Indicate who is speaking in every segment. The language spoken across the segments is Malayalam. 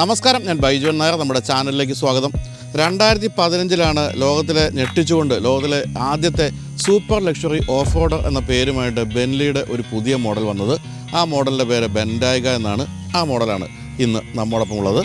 Speaker 1: നമസ്കാരം ഞാൻ ബൈജു നായർ നമ്മുടെ ചാനലിലേക്ക് സ്വാഗതം. രണ്ടായിരത്തി പതിനഞ്ചിലാണ് ലോകത്തിലെ ഞെട്ടിച്ചുകൊണ്ട് ലോകത്തിലെ ആദ്യത്തെ സൂപ്പർ ലക്ഷറി ഓഫ് റോഡർ എന്ന പേരുമായിട്ട് ബെൻലിയുടെ ഒരു പുതിയ മോഡൽ വന്നത്. ആ മോഡലിന്റെ പേര് ബെൻഡായിക എന്നാണ്. ആ മോഡലാണ് ഇന്ന് നമ്മോടൊപ്പം ഉള്ളത്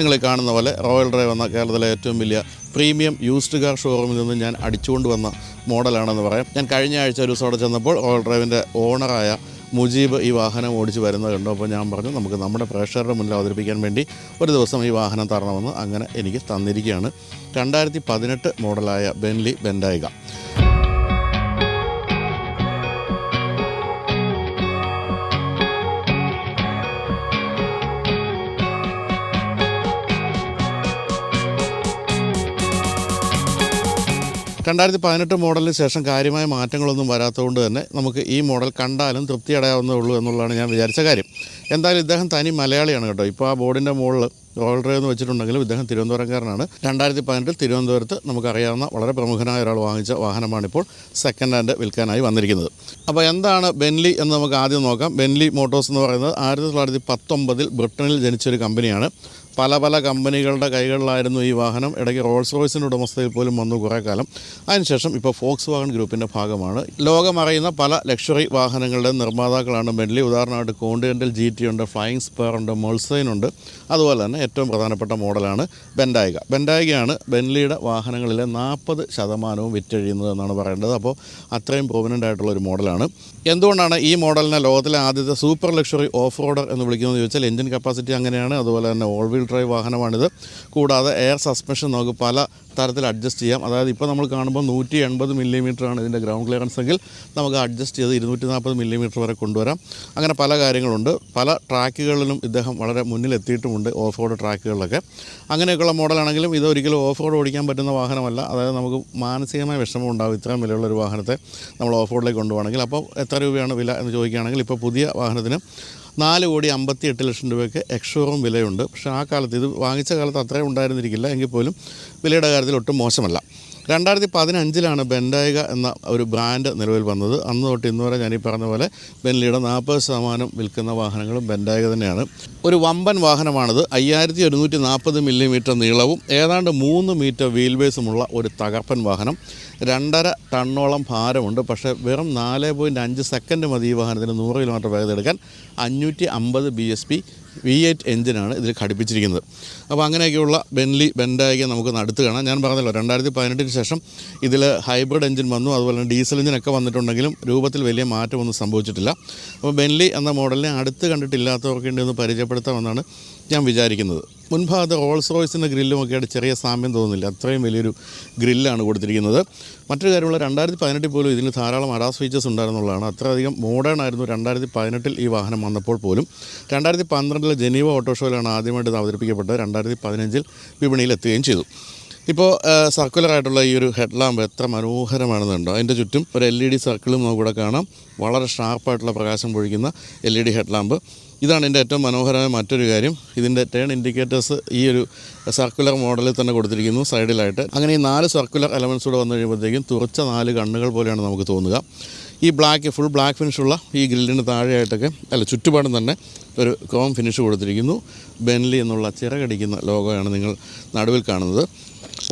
Speaker 1: നിങ്ങൾ കാണുന്ന പോലെ റോയൽ ഡ്രൈവ് എന്ന കേരളത്തിലെ ഏറ്റവും വലിയ പ്രീമിയം യൂസ്ഡ് കാർ ഷോറൂമിൽ നിന്ന് ഞാൻ അടിച്ചുകൊണ്ട് വന്ന മോഡലാണെന്ന് പറയാം. ഞാൻ കഴിഞ്ഞ ആഴ്ച ഒരു ദിവസം അവിടെ ചെന്നപ്പോൾ റോയൽ ഡ്രൈവിന്റെ ഓണറായ മുജീബ് ഈ വാഹനം ഓടിച്ച് വരുന്നത് കണ്ടു. അപ്പോൾ ഞാൻ പറഞ്ഞു നമുക്ക് നമ്മുടെ പ്രേക്ഷകരുടെ മുന്നിൽ അവതരിപ്പിക്കാൻ വേണ്ടി ഒരു ദിവസം ഈ വാഹനം തരണമെന്ന് അങ്ങനെ എനിക്ക് തന്നിരിക്കുകയാണ്. രണ്ടായിരത്തി പതിനെട്ട് മോഡലായ ബെൻലി ബെൻഡായിക. രണ്ടായിരത്തി പതിനെട്ട് മോഡലിന് ശേഷം കാര്യമായ മാറ്റങ്ങളൊന്നും വരാത്തതുകൊണ്ട് തന്നെ നമുക്ക് ഈ മോഡൽ കണ്ടാലും തൃപ്തി അടയാവുന്നേ ഉള്ളൂ എന്നുള്ളതാണ് ഞാൻ വിചാരിച്ച കാര്യം. എന്തായാലും ഇദ്ദേഹം തനി മലയാളിയാണ് കേട്ടോ. ഇപ്പോൾ ആ ബോർഡിന്റെ മുകളിൽ റോയൽ എന്ന് വെച്ചിട്ടുണ്ടെങ്കിലും ഇദ്ദേഹം തിരുവനന്തപുരംകാരനാണ്. രണ്ടായിരത്തി പതിനെട്ടിൽ തിരുവനന്തപുരത്ത് നമുക്കറിയാവുന്ന വളരെ പ്രമുഖനായ ഒരാൾ വാങ്ങിച്ച വാഹനമാണിപ്പോൾ സെക്കൻഡ് ഹാൻഡ് വിൽക്കാനായി വന്നിരിക്കുന്നത്. അപ്പോൾ എന്താണ് ബെൻലി എന്ന് നമുക്ക് ആദ്യം നോക്കാം. ബെൻലി മോട്ടോഴ്സ് എന്ന് പറയുന്നത് ആയിരത്തി തൊള്ളായിരത്തി പത്തൊമ്പതിൽ ബ്രിട്ടനിൽ ജനിച്ചൊരു കമ്പനിയാണ് പല പല കമ്പനികളുടെ കൈകളിലായിരുന്നു ഈ വാഹനം. ഇടയ്ക്ക് റോൾസ് റോയ്സിന്റെ ഉടമസ്ഥയിൽ പോലും വന്നു കുറേ കാലം. അതിനുശേഷം ഇപ്പോൾ ഫോക്സ് വാഗൺ ഗ്രൂപ്പിന്റെ ഭാഗമാണ്. ലോകമറിയുന്ന പല ലക്ഷറി വാഹനങ്ങളുടെ നിർമ്മാതാക്കളാണ് ബെൻലി ഉദാഹരണമായിട്ട് കോണ്ടിനെന്റൽ ജി ടി ഉണ്ട് ഫ്ലൈയിങ് സ്പെയർ ഉണ്ട് മോൾസൈൻ ഉണ്ട്. അതുപോലെ തന്നെ ഏറ്റവും പ്രധാനപ്പെട്ട മോഡലാണ് ബെൻഡായിക ബെൻഡായികയാണ് ബെൻലിയുടെ വാഹനങ്ങളിലെ നാൽപ്പത് ശതമാനവും വിറ്റഴിയുന്നത് എന്നാണ് പറയേണ്ടത്. അപ്പോൾ അത്രയും പ്രോമിനന്റ് ആയിട്ടുള്ള ഒരു മോഡലാണ്. എന്തുകൊണ്ടാണ് ഈ മോഡലിനെ ലോകത്തിലെ ആദ്യത്തെ സൂപ്പർ ലക്ഷറി ഓഫ് റോഡർ എന്ന് വിളിക്കുന്നത് ചോദിച്ചാൽ എഞ്ചിൻ കപ്പാസിറ്റി അങ്ങനെയാണ്. അതുപോലെ തന്നെ ഓൾ വീൽ ഡ്രൈവ് വാഹനമാണിത്. കൂടാതെ എയർ സസ്പെൻഷൻ നമുക്ക് പല തരത്തിൽ അഡ്ജസ്റ്റ് ചെയ്യാം. അതായത് ഇപ്പോൾ നമ്മൾ കാണുമ്പോൾ നൂറ്റി എൺപത് മില്ലിമീറ്ററാണ് ഇതിന്റെ ഗ്രൗണ്ട് ക്ലിയറൻസ് എങ്കിൽ നമുക്ക് അഡ്ജസ്റ്റ് ചെയ്ത് ഇരുന്നൂറ്റി നാൽപ്പത് മില്ലിമീറ്റർ വരെ കൊണ്ടുവരാം. അങ്ങനെ പല കാര്യങ്ങളുണ്ട്. പല ട്രാക്കുകളിലും ഇദ്ദേഹം വളരെ മുന്നിലെത്തിയിട്ടുമുണ്ട് ഓഫ് റോഡ് ട്രാക്കുകളിലൊക്കെ. അങ്ങനെയൊക്കെയുള്ള മോഡലാണെങ്കിലും ഇത് ഒരിക്കലും ഓഫ് റോഡ് ഓടിക്കാൻ പറ്റുന്ന വാഹനമല്ല. അതായത് നമുക്ക് മാനസികമായ വിഷമം ഉണ്ടാകും ഇത്രയും വിലയുള്ള ഒരു വാഹനത്തെ നമ്മൾ ഓഫ് റോഡിലേക്ക് കൊണ്ടുപോകണമെങ്കിൽ. അപ്പോൾ എത്ര രൂപയാണ് വില എന്ന് ചോദിക്കുകയാണെങ്കിൽ ഇപ്പോൾ പുതിയ വാഹനത്തിന് നാല് കോടി അമ്പത്തി എട്ട് ലക്ഷം രൂപയ്ക്ക് എക്സോറും വിലയുണ്ട്. പക്ഷേ ആ കാലത്ത് ഇത് വാങ്ങിച്ച കാലത്ത് അത്രയും ഉണ്ടായിരുന്നിരിക്കില്ല. എങ്കിൽ പോലും വിലയുടെ കാര്യത്തിൽ ഒട്ടും മോശമല്ല. രണ്ടായിരത്തി പതിനഞ്ചിലാണ് ബെൻഡായിക എന്ന ഒരു ബ്രാൻഡ് നിലവിൽ വന്നത്. അന്ന് തൊട്ട് ഇന്ന് വരെ ഞാൻ ഈ പറഞ്ഞ പോലെ ബെൻലിയുടെ നാൽപ്പത് ശതമാനം വിൽക്കുന്ന വാഹനങ്ങളും ബെൻഡായിക തന്നെയാണ്. ഒരു വമ്പൻ വാഹനമാണിത്. അയ്യായിരത്തി ഒരുന്നൂറ്റി നാൽപ്പത് മില്ലിമീറ്റർ നീളവും ഏതാണ്ട് മൂന്ന് മീറ്റർ വീൽ ബേസുമുള്ള ഒരു തകർപ്പൻ വാഹനം. രണ്ടര ടണ്ണോളം ഭാരമുണ്ട്. പക്ഷേ വെറും നാല് പോയിന്റ് അഞ്ച് സെക്കൻഡ് മതി ഈ വാഹനത്തിന് നൂറ് കിലോമീറ്റർ വേഗത എടുക്കാൻ. അഞ്ഞൂറ്റി അമ്പത് B S P. V eight എഞ്ചിനാണ് ഇതിൽ ഘടിപ്പിച്ചിരിക്കുന്നത്. അപ്പോൾ അങ്ങനെയൊക്കെയുള്ള ബെൻലി ബെൻഡായിക്ക് നമുക്ക് അടുത്ത് കാണാം. ഞാൻ പറഞ്ഞല്ലോ രണ്ടായിരത്തി പതിനെട്ടിന് ശേഷം ഇതിൽ ഹൈബ്രിഡ് എഞ്ചിൻ വന്നു അതുപോലെ തന്നെ ഡീസൽ എഞ്ചിനൊക്കെ വന്നിട്ടുണ്ടെങ്കിലും രൂപത്തിൽ വലിയ മാറ്റമൊന്നും സംഭവിച്ചിട്ടില്ല. അപ്പോൾ ബെൻലി എന്ന മോഡലിനെ അടുത്ത് കണ്ടിട്ടില്ലാത്തവർക്ക് വേണ്ടി ഒന്ന് പരിചയപ്പെടുത്താമെന്നാണ് ഞാൻ വിചാരിക്കുന്നത്. മുൻഭാഗത്ത് റോൾസ് റോയ്സിന്റെ ഗ്രില്ലും ഒക്കെ ആയിട്ട് ചെറിയ സാമ്യം തോന്നുന്നില്ല. അത്രയും വലിയൊരു ഗ്രില്ലാണ് കൊടുത്തിരിക്കുന്നത്. മറ്റൊരു കാര്യമുള്ള രണ്ടായിരത്തി പതിനെട്ടിൽ പോലും ഇതിന് ധാരാളം അഡാസ് ഫീച്ചേഴ്സ് ഉണ്ടായിരുന്നുള്ളതാണ്. അത്രയധികം മോഡേൺ ആയിരുന്നു രണ്ടായിരത്തി പതിനെട്ടിൽ ഈ വാഹനം വന്നപ്പോൾ പോലും. രണ്ടായിരത്തി പന്ത്രണ്ടിലെ ജനീവ ഓട്ടോ ഷോയിലാണ് ആദ്യമായിട്ട് ഇത് അവതരിപ്പിക്കപ്പെട്ടത്. രണ്ടായിരത്തി പതിനഞ്ചിൽ വിപണിയിൽ എത്തുകയും ചെയ്തു. ഇപ്പോൾ സർക്കുലർ ആയിട്ടുള്ള ഈ ഒരു ഹെഡ് ലാമ്പ് എത്ര മനോഹരമാണെന്നുണ്ടോ അതിന്റെ ചുറ്റും ഒരു എൽ ഇ ഡി സർക്കിളും നമുക്കിവിടെ കാണാം. വളരെ ഷാർപ്പായിട്ടുള്ള പ്രകാശം പൊഴിക്കുന്ന L E D head lamp ഇതാണ് എന്റെ ഏറ്റവും മനോഹരമായ മറ്റൊരു കാര്യം. ഇതിന്റെ ടേൺ ഇൻഡിക്കേറ്റേഴ്സ് ഈ ഒരു സർക്കുലർ മോഡലിൽ തന്നെ കൊടുത്തിരിക്കുന്നു സൈഡിലായിട്ട് അങ്ങനെ ഈ നാല് സർക്കുലർ എലമെൻസ് കൂടെ വന്നു കഴിയുമ്പോഴത്തേക്കും തുറച്ച നാല് കണ്ണുകൾ പോലെയാണ് നമുക്ക് തോന്നുക. ഈ ബ്ലാക്ക് ഫുൾ ബ്ലാക്ക് ഫിനിഷുള്ള ഈ ഗ്രില്ലിന് താഴെയായിട്ടൊക്കെ അല്ല ചുറ്റുപാടും തന്നെ ഒരു കോം ഫിനിഷ് കൊടുത്തിരിക്കുന്നു. ബെൻലി എന്നുള്ള ചിറകടിക്കുന്ന ലോഗോയാണ് നിങ്ങൾ നടുവിൽ കാണുന്നത്.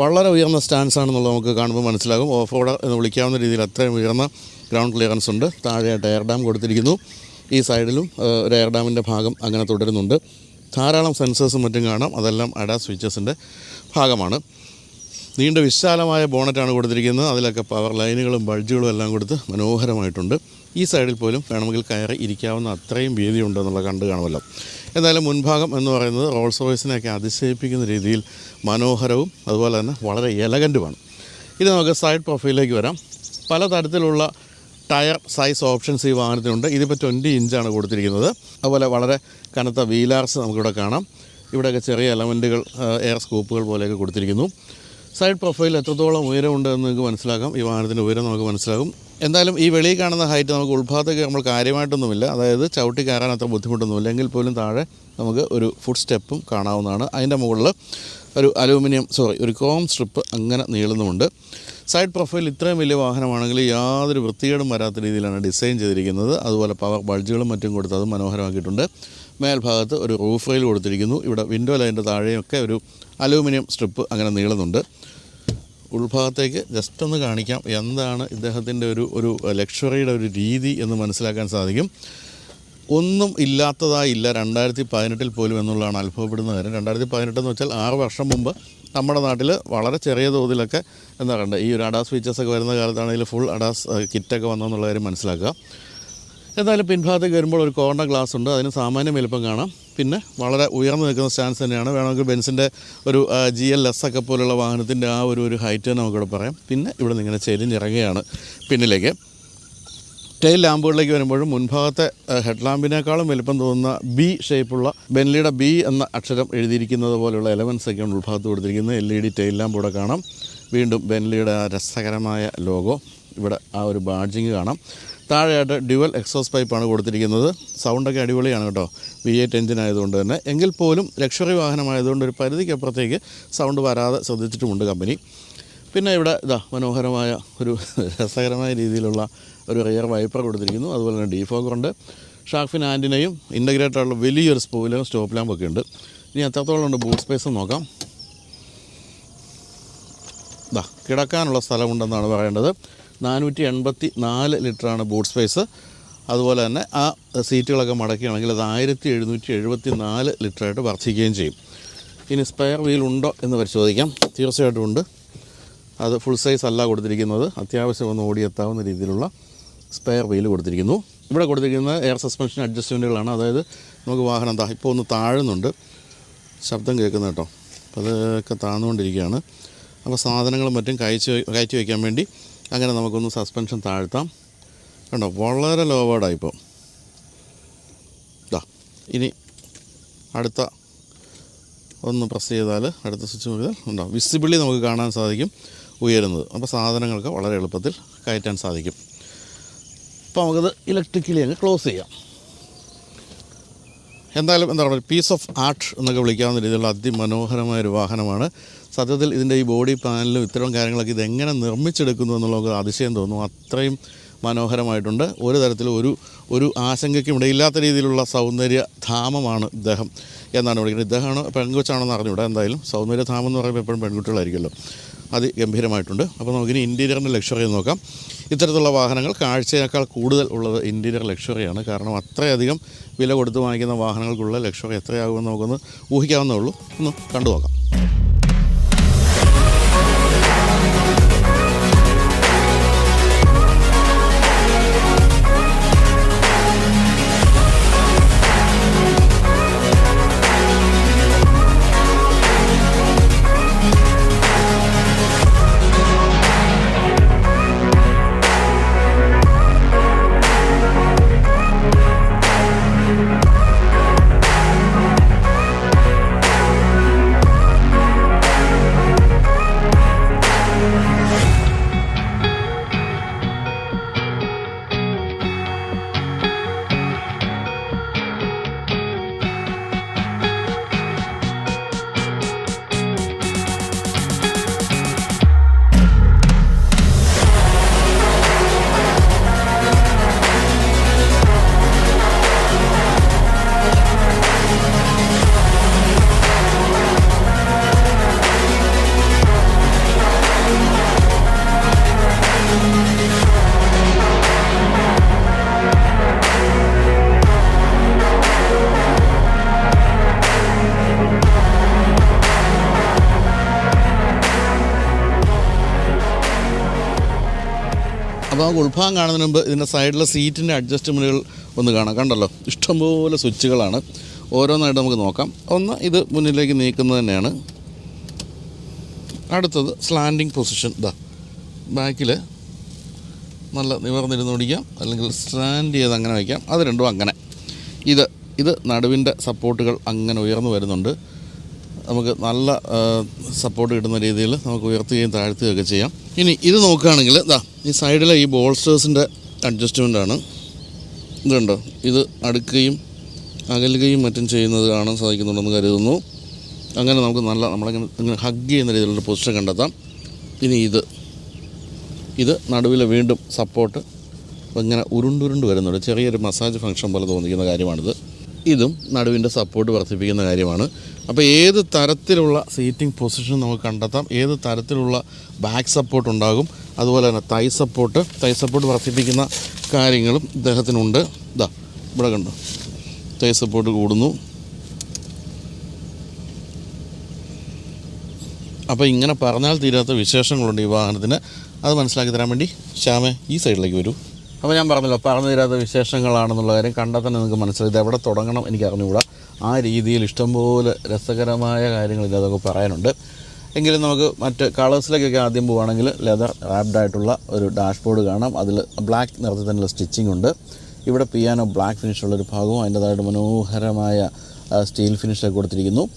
Speaker 1: വളരെ ഉയർന്ന സ്റ്റാൻസ് ആണെന്നുള്ളത് നമുക്ക് കാണുമ്പോൾ മനസ്സിലാകും. ഓഫ് റോഡ് എന്ന് വിളിക്കാവുന്ന രീതിയിൽ അത്രയും ഉയർന്ന ഗ്രൗണ്ട് ക്ലിയറൻസ് ഉണ്ട്. താഴെയായിട്ട് എയർ ഡാം കൊടുത്തിരിക്കുന്നു. ഈ സൈഡിലും ഒരു എയർ ഡാമിന്റെ ഭാഗം അങ്ങനെ തുടരുന്നുണ്ട്. ധാരാളം സെൻസേഴ്സും മറ്റും കാണാം. അതെല്ലാം അട സ്വിച്ചസിന്റെ ഭാഗമാണ്. നീണ്ട വിശാലമായ ബോണറ്റാണ് കൊടുത്തിരിക്കുന്നത്. അതിലൊക്കെ പവർ ലൈനുകളും ബൾജുകളും എല്ലാം കൊടുത്ത് മനോഹരമായിട്ടുണ്ട്. ഈ സൈഡിൽ പോലും വേണമെങ്കിൽ കയറി ഇരിക്കാവുന്ന അത്രയും വീതിയുണ്ട് ഉണ്ടെന്നുള്ള കണ്ടു കാണുമല്ലോ. എന്തായാലും മുൻഭാഗം എന്ന് പറയുന്നത് റോൾസ് റോയ്സിനെയൊക്കെ അതിശയിപ്പിക്കുന്ന രീതിയിൽ മനോഹരവും അതുപോലെ തന്നെ വളരെ എലഗന്റുമാണ് ഇനി നമുക്ക് സൈഡ് പ്രൊഫൈലിലേക്ക് വരാം. പലതരത്തിലുള്ള ടയർ സൈസ് ഓപ്ഷൻസ് ഈ വാഹനത്തിനുണ്ട്. ഇതിപ്പോൾ ട്വന്റി ഇഞ്ചാണ് കൊടുത്തിരിക്കുന്നത്. അതുപോലെ വളരെ കനത്ത വീലാർസ് നമുക്കിവിടെ കാണാം. ഇവിടെയൊക്കെ ചെറിയ എലമെന്റുകൾ എയർ സ്കൂപ്പുകൾ പോലെയൊക്കെ കൊടുത്തിരിക്കുന്നു. സൈഡ് പ്രൊഫൈൽ എത്രത്തോളം ഉയരമുണ്ട് എന്ന് നിങ്ങൾക്ക് മനസ്സിലാക്കാം. ഈ വാഹനത്തിന്റെ ഉയരം നമുക്ക് മനസ്സിലാകും. എന്തായാലും ഈ വെളിയിൽ കാണുന്ന ഹൈറ്റ് നമുക്ക് ഉൾഭാഗത്തേക്ക് നമ്മൾ കാര്യമായിട്ടൊന്നുമില്ല. അതായത് ചവിട്ടി കയറാൻ അത്ര ബുദ്ധിമുട്ടൊന്നുമില്ല. എങ്കിൽ പോലും താഴെ നമുക്ക് ഒരു ഫുഡ് സ്റ്റെപ്പും കാണാവുന്നതാണ്. അതിന്റെ മുകളിൽ ഒരു അലൂമിനിയം സോറി ഒരു കോം സ്ട്രിപ്പ് അങ്ങനെ നീളുന്നുമുണ്ട്. സൈഡ് പ്രൊഫൈൽ ഇത്രയും വലിയ വാഹനമാണെങ്കിൽ യാതൊരു വൃത്തികേടും വരാത്ത രീതിയിലാണ് ഡിസൈൻ ചെയ്തിരിക്കുന്നത്. അതുപോലെ പവർ ബൾജുകളും മറ്റും കൊടുത്ത് അത് മനോഹരമാക്കിയിട്ടുണ്ട്. മേൽഭാഗത്ത് ഒരു റൂഫ് റെയിൽ കൊടുത്തിരിക്കുന്നു. ഇവിടെ വിൻഡോ ലൈന്റെ താഴെയൊക്കെ ഒരു അലൂമിനിയം സ്ട്രിപ്പ് അങ്ങനെ നീളുന്നുണ്ട്. ഉൾഭാഗത്തേക്ക് ജസ്റ്റ് ഒന്ന് കാണിക്കാം എന്താണ് ഇദ്ദേഹത്തിന്റെ ഒരു ഒരു ലക്ഷറിയുടെ ഒരു രീതി എന്ന് മനസ്സിലാക്കാൻ സാധിക്കും. ഒന്നും ഇല്ലാത്തതായില്ല. രണ്ടായിരത്തി പതിനെട്ടിൽ പോലും എന്നുള്ളതാണ് അനുഭവപ്പെടുന്ന കാര്യം. രണ്ടായിരത്തി പതിനെട്ടെന്ന് വെച്ചാൽ ആറ് വർഷം മുമ്പ് നമ്മുടെ നാട്ടിൽ വളരെ ചെറിയ തോതിലൊക്കെ എന്താ കണ്ടത് ഈ ഒരു അഡാസ് ഫീച്ചേഴ്സൊക്കെ വരുന്ന കാലത്താണെങ്കിൽ ഫുൾ അഡാസ് കിറ്റൊക്കെ വന്നെന്നുള്ള കാര്യം മനസ്സിലാക്കുക. എന്തായാലും പിൻഭാഗത്തേക്ക് വരുമ്പോൾ ഒരു കോർണർ ഗ്ലാസ് ഉണ്ട് അതിന് സാമാന്യം വലുപ്പം കാണാം. പിന്നെ വളരെ ഉയർന്നു നിൽക്കുന്ന സ്റ്റാൻസ് തന്നെയാണ്. വേണമെങ്കിൽ ബെൻസിന്റെ ഒരു ജി എൽ എസ് ഒക്കെ പോലുള്ള വാഹനത്തിന്റെ ആ ഒരു ഒരു ഹൈറ്റ് നമുക്കിവിടെ പറയാം. പിന്നെ ഇവിടെ നിന്ന് ഇങ്ങനെ ചെരിഞ്ഞിറങ്ങുകയാണ്. പിന്നിലേക്ക് ടെയിൽ ലാമ്പുകളിലേക്ക് വരുമ്പോഴും മുൻഭാഗത്തെ ഹെഡ് ലാമ്പിനേക്കാളും വലിപ്പം തോന്നുന്ന ബി ഷേപ്പുള്ള ബെൻലിയുടെ ബി എന്ന അക്ഷരം എഴുതിയിരിക്കുന്നത് പോലെയുള്ള എലമെൻസ് ഒക്കെയാണ് ഉൾഭാഗത്ത് കൊടുത്തിരിക്കുന്നത്. L E D tail lamp ഇവിടെ കാണാം. വീണ്ടും ബെൻലിയുടെ രസകരമായ ലോഗോ ഇവിടെ ആ ഒരു ബാഡ്ജിങ് കാണാം. താഴെയായിട്ട് ഡ്യുവൽ എക്സോസ് പൈപ്പാണ് കൊടുത്തിരിക്കുന്നത്. സൗണ്ടൊക്കെ അടിപൊളിയാണ് കേട്ടോ. വി എയ്റ്റ് എഞ്ചിൻ ആയതുകൊണ്ട് തന്നെ. എങ്കിൽ പോലും ലക്ഷറി വാഹനമായതുകൊണ്ട് ഒരു പരിധിക്കപ്പുറത്തേക്ക് സൗണ്ട് വരാതെ ശ്രദ്ധിച്ചിട്ടുമുണ്ട് കമ്പനി. പിന്നെ ഇവിടെ ഇതാ മനോഹരമായ ഒരു രസകരമായ രീതിയിലുള്ള ഒരു റിയർ വൈപ്പർ കൊടുത്തിരിക്കുന്നു. അതുപോലെ തന്നെ ഡീഫോക്കറുണ്ട് ഷാഫിൻ ആന്റിനയും ഇന്റഗ്രേറ്റഡ് ആയിട്ടുള്ള വലിയൊരു സ്പൂലും സ്റ്റോപ്പ് ലാമ്പൊക്കെ ഉണ്ട്. ഇനി എത്രത്തോളം ഉണ്ട് ബൂട്ട് സ്പേസ് നോക്കാം. ഇതാ കിടക്കാനുള്ള സ്ഥലമുണ്ടെന്നാണ് പറയേണ്ടത്. നാനൂറ്റി എൺപത്തി നാല് ലിറ്ററാണ് ബൂട്ട് സ്പേസ് അതുപോലെ തന്നെ ആ സീറ്റുകളൊക്കെ മടക്കുകയാണെങ്കിൽ അത് ആയിരത്തി എഴുന്നൂറ്റി എഴുപത്തി നാല് ലിറ്ററായിട്ട് വർദ്ധിക്കുകയും ചെയ്യും. ഇനി സ്പെയർ വീൽ ഉണ്ടോ എന്ന് പരിശോധിക്കാം. തീർച്ചയായിട്ടും ഉണ്ട്. അത് ഫുൾ സൈസ് അല്ല കൊടുത്തിരിക്കുന്നത്. അത്യാവശ്യം ഒന്ന് ഓടിയെത്താവുന്ന രീതിയിലുള്ള സ്പെയർ വീൽ കൊടുത്തിരിക്കുന്നു. ഇവിടെ കൊടുത്തിരിക്കുന്നത് എയർ സസ്പെൻഷൻ അഡ്ജസ്റ്റ്മെന്റുകളാണ് അതായത് നമുക്ക് വാഹനം താ ഇപ്പോൾ ഒന്ന് താഴുന്നുണ്ട്. ശബ്ദം കേൾക്കുന്ന കേട്ടോ. അതൊക്കെ താഴ്ന്നുകൊണ്ടിരിക്കുകയാണ്. അപ്പോൾ സാധനങ്ങളും മറ്റും കയച്ച് കയറ്റി വയ്ക്കാൻ വേണ്ടി അങ്ങനെ നമുക്കൊന്ന് സസ്പെൻഷൻ താഴ്ത്താം. കണ്ടോ? വളരെ ലോ ഇപ്പോൾ ഇതാ ഇനി അടുത്ത ഒന്ന് പ്രസ് ചെയ്താൽ അടുത്ത സ്വിച്ച് നോക്കിയാൽ ഉണ്ടാവും വിസിബിളി നമുക്ക് കാണാൻ സാധിക്കും ഉയരുന്നത്. അപ്പോൾ സാധനങ്ങൾക്ക് വളരെ എളുപ്പത്തിൽ കയറ്റാൻ സാധിക്കും. അപ്പോൾ നമുക്കത് ഇലക്ട്രിക്കലി അങ്ങ് ക്ലോസ് ചെയ്യാം. എന്തായാലും എന്താ പറയുക പീസ് ഓഫ് ആർട്ട് എന്നൊക്കെ വിളിക്കാവുന്ന രീതിയിലുള്ള അതിമനോഹരമായ ഒരു വാഹനമാണ്. സത്യത്തിൽ ഇതിന്റെ ഈ ബോഡി പാനലും ഇത്തരം കാര്യങ്ങളൊക്കെ ഇതെങ്ങനെ നിർമ്മിച്ചെടുക്കുന്നു എന്നുള്ളത് അതിശയം തോന്നുന്നു. അത്രയും മനോഹരമായിട്ടുണ്ട്. ഒരു തരത്തിലും ഒരു ഒരു ആശങ്കയ്ക്കും ഇടയില്ലാത്ത രീതിയിലുള്ള സൗന്ദര്യ ധാമമാണ് ഇദ്ദേഹം എന്നാണ് വിളിക്കുന്നത്. ഇദ്ദേഹമാണ് പെൺകൊച്ചാണെന്ന് അറിഞ്ഞൂടെ എന്തായാലും. സൗന്ദര്യ സൗന്ദര്യധാമം എന്ന് പറയുമ്പോൾ എപ്പോഴും പെൺകുട്ടികളായിരിക്കുമല്ലോ. അതിഗംഭീരമായിട്ടുണ്ട് അപ്പോൾ നമുക്കിനി ഇന്റീരിയറിന്റെ ലക്ഷറി നോക്കാം. ഇത്തരത്തിലുള്ള വാഹനങ്ങൾ കാഴ്ചയേക്കാൾ കൂടുതൽ ഉള്ളത് ഇന്റീരിയർ ലക്ഷറിയാണ് കാരണം അത്രയധികം വില കൊടുത്ത് വാങ്ങിക്കുന്ന വാഹനങ്ങൾക്കുള്ള ലക്ഷറി എത്രയാകുമെന്ന് നമുക്കൊന്ന് ഊഹിക്കാവുന്നേ ഉള്ളൂ. ഒന്ന് കണ്ടു നോക്കാം നമുക്ക് ഉൾഭാഗം കാണുന്നതിന് മുമ്പ് ഇതിന്റെ സൈഡിലെ സീറ്റിന്റെ അഡ്ജസ്റ്റ്മെന്റുകൾ ഒന്ന് കാണാം. കണ്ടല്ലോ? ഇഷ്ടംപോലെ സ്വിച്ചുകളാണ്. ഓരോന്നായിട്ട് നമുക്ക് നോക്കാം. ഒന്ന് ഇത് മുന്നിലേക്ക് നീക്കുന്നത് തന്നെയാണ്. അടുത്തത് സ്ലാൻഡിങ് പൊസിഷൻ ഇതാ ബാക്കിൽ നല്ല നിവർന്നിരുന്ന് ഓടിക്കാം അല്ലെങ്കിൽ സ്റ്റാൻഡ് ചെയ്ത് അങ്ങനെ വയ്ക്കാം. അത് രണ്ടും അങ്ങനെ. ഇത് ഇത് നടുവിന്റെ സപ്പോർട്ടുകൾ അങ്ങനെ ഉയർന്നു വരുന്നുണ്ട്. നമുക്ക് നല്ല സപ്പോർട്ട് കിട്ടുന്ന രീതിയിൽ നമുക്ക് ഉയർത്തുകയും താഴ്ത്തുകയും ഒക്കെ ചെയ്യാം. ഇനി ഇത് നോക്കുകയാണെങ്കിൽ ഇതാ ഈ സൈഡിലെ ഈ ബോൾസ്റ്റേഴ്സിന്റെ അഡ്ജസ്റ്റ്മെന്റ് ആണ്. ഇതുണ്ടോ ഇത് അടുക്കുകയും അകലുകയും മറ്റും ചെയ്യുന്നത് കാണാൻ സാധിക്കുന്നുണ്ടെന്ന് കരുതുന്നു. അങ്ങനെ നമുക്ക് നല്ല നമ്മളിങ്ങനെ ഇങ്ങനെ ഹഗ് ചെയ്യുന്ന രീതിയിലുള്ള പൊസിഷൻ കണ്ടെത്താം. ഇനി ഇത് ഇത് നടുവിൽ വീണ്ടും സപ്പോർട്ട് ഇങ്ങനെ ഉരുണ്ടുരുണ്ട് വരുന്നുണ്ട്. ചെറിയൊരു മസാജ് ഫംഗ്ഷൻ പോലെ തോന്നിക്കുന്ന കാര്യമാണിത്. ഇതും നടുവിന്റെ സപ്പോർട്ട് വർദ്ധിപ്പിക്കുന്ന കാര്യമാണ്. അപ്പോൾ ഏത് തരത്തിലുള്ള സീറ്റിംഗ് പൊസിഷൻ നമുക്ക് കണ്ടെത്താം? ഏത് തരത്തിലുള്ള ബാക്ക് സപ്പോർട്ട് ഉണ്ടാകും? അതുപോലെ തന്നെ തൈ സപ്പോർട്ട് തൈ സപ്പോർട്ട് വർദ്ധിപ്പിക്കുന്ന കാര്യങ്ങളും ഇദ്ദേഹത്തിനുണ്ട്. ഇതാ ഇവിടെ കണ്ടു? തൈ സപ്പോർട്ട് കൂടുന്നു. അപ്പോൾ ഇങ്ങനെ പറഞ്ഞാൽ തീരാത്ത വിശേഷങ്ങളുണ്ട് ഈ വാഹനത്തിന്. അത് മനസ്സിലാക്കി തരാൻ വേണ്ടി ശ്യാമേ ഈ സൈഡിലേക്ക് വരൂ. അപ്പോൾ ഞാൻ പറഞ്ഞല്ലോ പറഞ്ഞു തീരാത്ത വിശേഷങ്ങളാണെന്നുള്ള കാര്യം കണ്ടാൽ തന്നെ നിങ്ങൾക്ക് മനസ്സിലായി. ഇത് എവിടെ തുടങ്ങണം എനിക്ക് അറിഞ്ഞുകൂടാ ആ രീതിയിൽ ഇഷ്ടംപോലെ രസകരമായ കാര്യങ്ങൾ ഇതിനകത്തൊക്കെ പറയാനുണ്ട്. എങ്കിലും നമുക്ക് മറ്റ് കളേഴ്സിലേക്കൊക്കെ ആദ്യം പോവുകയാണെങ്കിൽ ലെതർ റാപ്ഡ് ആയിട്ടുള്ള ഒരു ഡാഷ്ബോർഡ് കാണാം. അതിൽ ബ്ലാക്ക് നിറത്തിൽ തന്നെയുള്ള സ്റ്റിച്ചിങ് ഉണ്ട്. ഇവിടെ പിയാനോ ബ്ലാക്ക് ഫിനിഷുള്ളൊരു ഭാഗവും അതിന്റെതായിട്ട് മനോഹരമായ സ്റ്റീൽ ഫിനിഷൊക്കെ കൊടുത്തിരിക്കുന്നു.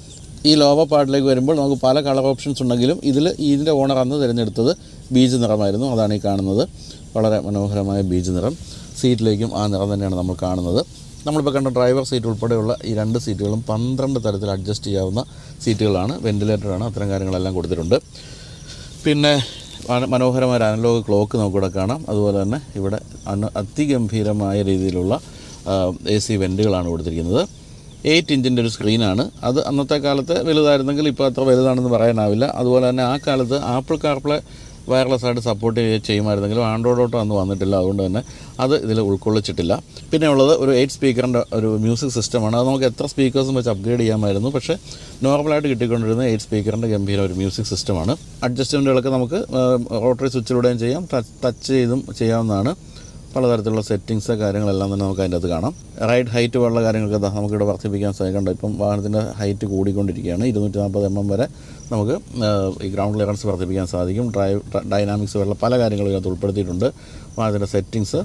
Speaker 1: ഈ ലോവർ പാർട്ടിലേക്ക് വരുമ്പോൾ നമുക്ക് പല കളർ ഓപ്ഷൻസ് ഉണ്ടെങ്കിലും ഇതിൽ ഇതിന്റെ ഓണർ അന്ന് തിരഞ്ഞെടുത്തത് ബീജ് നിറമായിരുന്നു. അതാണ് ഈ കാണുന്നത്. വളരെ മനോഹരമായ ബീജ് നിറം. സീറ്റിലേക്കും ആ നിറം തന്നെയാണ് നമ്മൾ കാണുന്നത്. നമ്മളിപ്പോൾ കണ്ട ഡ്രൈവർ സീറ്റ് ഉൾപ്പെടെയുള്ള ഈ രണ്ട് സീറ്റുകളും പന്ത്രണ്ട് തരത്തിൽ അഡ്ജസ്റ്റ് ചെയ്യാവുന്ന സീറ്റുകളാണ്. വെന്റിലേറ്ററാണ് അത്തരം കാര്യങ്ങളെല്ലാം കൊടുത്തിട്ടുണ്ട്. പിന്നെ മനോഹരമായ അനലോഗ് ക്ലോക്ക് നമുക്കിവിടെ കാണാം. അതുപോലെ തന്നെ ഇവിടെ അതിഗംഭീരമായ രീതിയിലുള്ള എ സി വെന്റുകളാണ് കൊടുത്തിരിക്കുന്നത്. എയ്റ്റ് ഇഞ്ചിന്റെ ഒരു സ്ക്രീനാണ്. അത് അന്നത്തെ കാലത്ത് വലുതായിരുന്നെങ്കിൽ ഇപ്പോൾ അത്ര വലുതാണെന്ന് പറയാനാവില്ല. അതുപോലെ തന്നെ ആ കാലത്ത് ആപ്പിൾ കാർപ്ലേ വയർലെസ് ആയിട്ട് സപ്പോർട്ട് ചെയ്യുമായിരുന്നെങ്കിലും ആൻഡ്രോയിഡോട്ട് അന്ന് വന്നിട്ടില്ല. അതുകൊണ്ട് തന്നെ അത് ഇതിൽ ഉൾക്കൊള്ളിച്ചിട്ടില്ല. പിന്നെ ഉള്ളത് ഒരു എയ്റ്റ് സ്പീക്കറിന്റെ ഒരു മ്യൂസിക് സിസ്റ്റമാണ് അത് നമുക്ക് എത്ര സ്പീക്കേഴ്സും വെച്ച് അപ്ഗ്രേഡ് ചെയ്യാമായിരുന്നു. പക്ഷേ നോർമലായിട്ട് കിട്ടിക്കൊണ്ടിരുന്ന എയ്റ്റ് സ്പീക്കറിന്റെ ഗംഭീര ഒരു മ്യൂസിക് സിസ്റ്റമാണ് അഡ്ജസ്റ്റ്മെന്റുകളൊക്കെ നമുക്ക് റോട്ടറി സ്വിച്ചിലൂടെയും ചെയ്യാം. ടച്ച് ടച്ച് ചെയ്തും ചെയ്യാവുന്നതാണ്. പലതരത്തിലുള്ള സെറ്റിങ്സ് കാര്യങ്ങളെല്ലാം തന്നെ നമുക്ക് അതിന്റെ അകത്ത് കാണാം. റൈഡ് ഹൈറ്റ് പോലുള്ള കാര്യങ്ങൾക്ക് നമുക്കിവിടെ വർദ്ധിപ്പിക്കാൻ സാധിക്കുന്നുണ്ട് ഇപ്പം വാഹനത്തിന്റെ ഹൈറ്റ് കൂടിക്കൊണ്ടിരിക്കുകയാണ്. ഇരുന്നൂറ്റി നാൽപ്പത് എം എം വരെ നമുക്ക് ഈ ഗ്രൗണ്ട് ക്ലിയറൻസ് വർദ്ധിപ്പിക്കാൻ സാധിക്കും. ഡ്രൈവ് ഡൈനാമിക്സ് പോലുള്ള പല കാര്യങ്ങളും ഇതിനകത്ത് ഉൾപ്പെടുത്തിയിട്ടുണ്ട്. വാഹനത്തിന്റെ സെറ്റിങ്സ്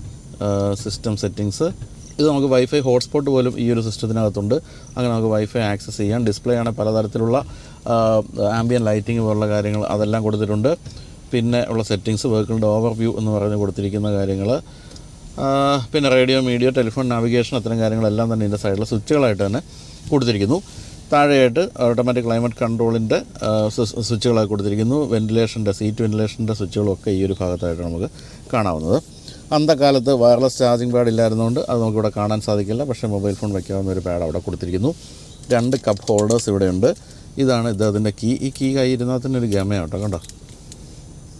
Speaker 1: സിസ്റ്റം സെറ്റിങ്സ് ഇത് നമുക്ക് വൈഫൈ ഹോട്ട്സ്പോട്ട് പോലും ഈ ഒരു സിസ്റ്റത്തിനകത്തുണ്ട് അങ്ങനെ നമുക്ക് വൈഫൈ ആക്സസ് ചെയ്യാം. ഡിസ്പ്ലേ ആണ് പലതരത്തിലുള്ള ആംബിയൻ ലൈറ്റിംഗ് പോലുള്ള കാര്യങ്ങൾ അതെല്ലാം കൊടുത്തിട്ടുണ്ട്. പിന്നെ ഉള്ള സെറ്റിങ്സ് വെഹിക്കിളിന്റെ ഓവർ വ്യൂ എന്ന് പറഞ്ഞ് കൊടുത്തിരിക്കുന്ന കാര്യങ്ങൾ പിന്നെ റേഡിയോ മീഡിയ ടെലിഫോൺ നാവിഗേഷൻ അത്തരം കാര്യങ്ങളെല്ലാം തന്നെ ഇതിന്റെ സൈഡിൽ സ്വിച്ചുകളായിട്ട് തന്നെ കൊടുത്തിരിക്കുന്നു. താഴെയായിട്ട് ഓട്ടോമാറ്റിക് ക്ലൈമറ്റ് കൺട്രോളിന്റെ സ്വിച്ചുകളായി കൊടുത്തിരിക്കുന്നു. വെന്റിലേഷന്റെ സീറ്റ് വെന്റിലേഷന്റെ സ്വിച്ചുകളൊക്കെ ഈ ഒരു ഭാഗത്തായിട്ട് നമുക്ക് കാണാവുന്നത്. അന്തക്കാലത്ത് വയർലെസ് ചാർജിങ് പാഡ് ഇല്ലായിരുന്നുകൊണ്ട് അത് നമുക്കിവിടെ കാണാൻ സാധിക്കില്ല. പക്ഷേ മൊബൈൽ ഫോൺ വയ്ക്കാവുന്ന ഒരു പാഡ് അവിടെ കൊടുത്തിരിക്കുന്നു. രണ്ട് കപ്പ് ഹോൾഡേഴ്സ് ഇവിടെയുണ്ട്. ഇതാണ് ഇദ്ദേഹത്തിന്റെ കീ ഈ കീ കൈ ഇരുന്നാൽ തന്നെ ഒരു ഗമയാട്ടോ കണ്ടോ?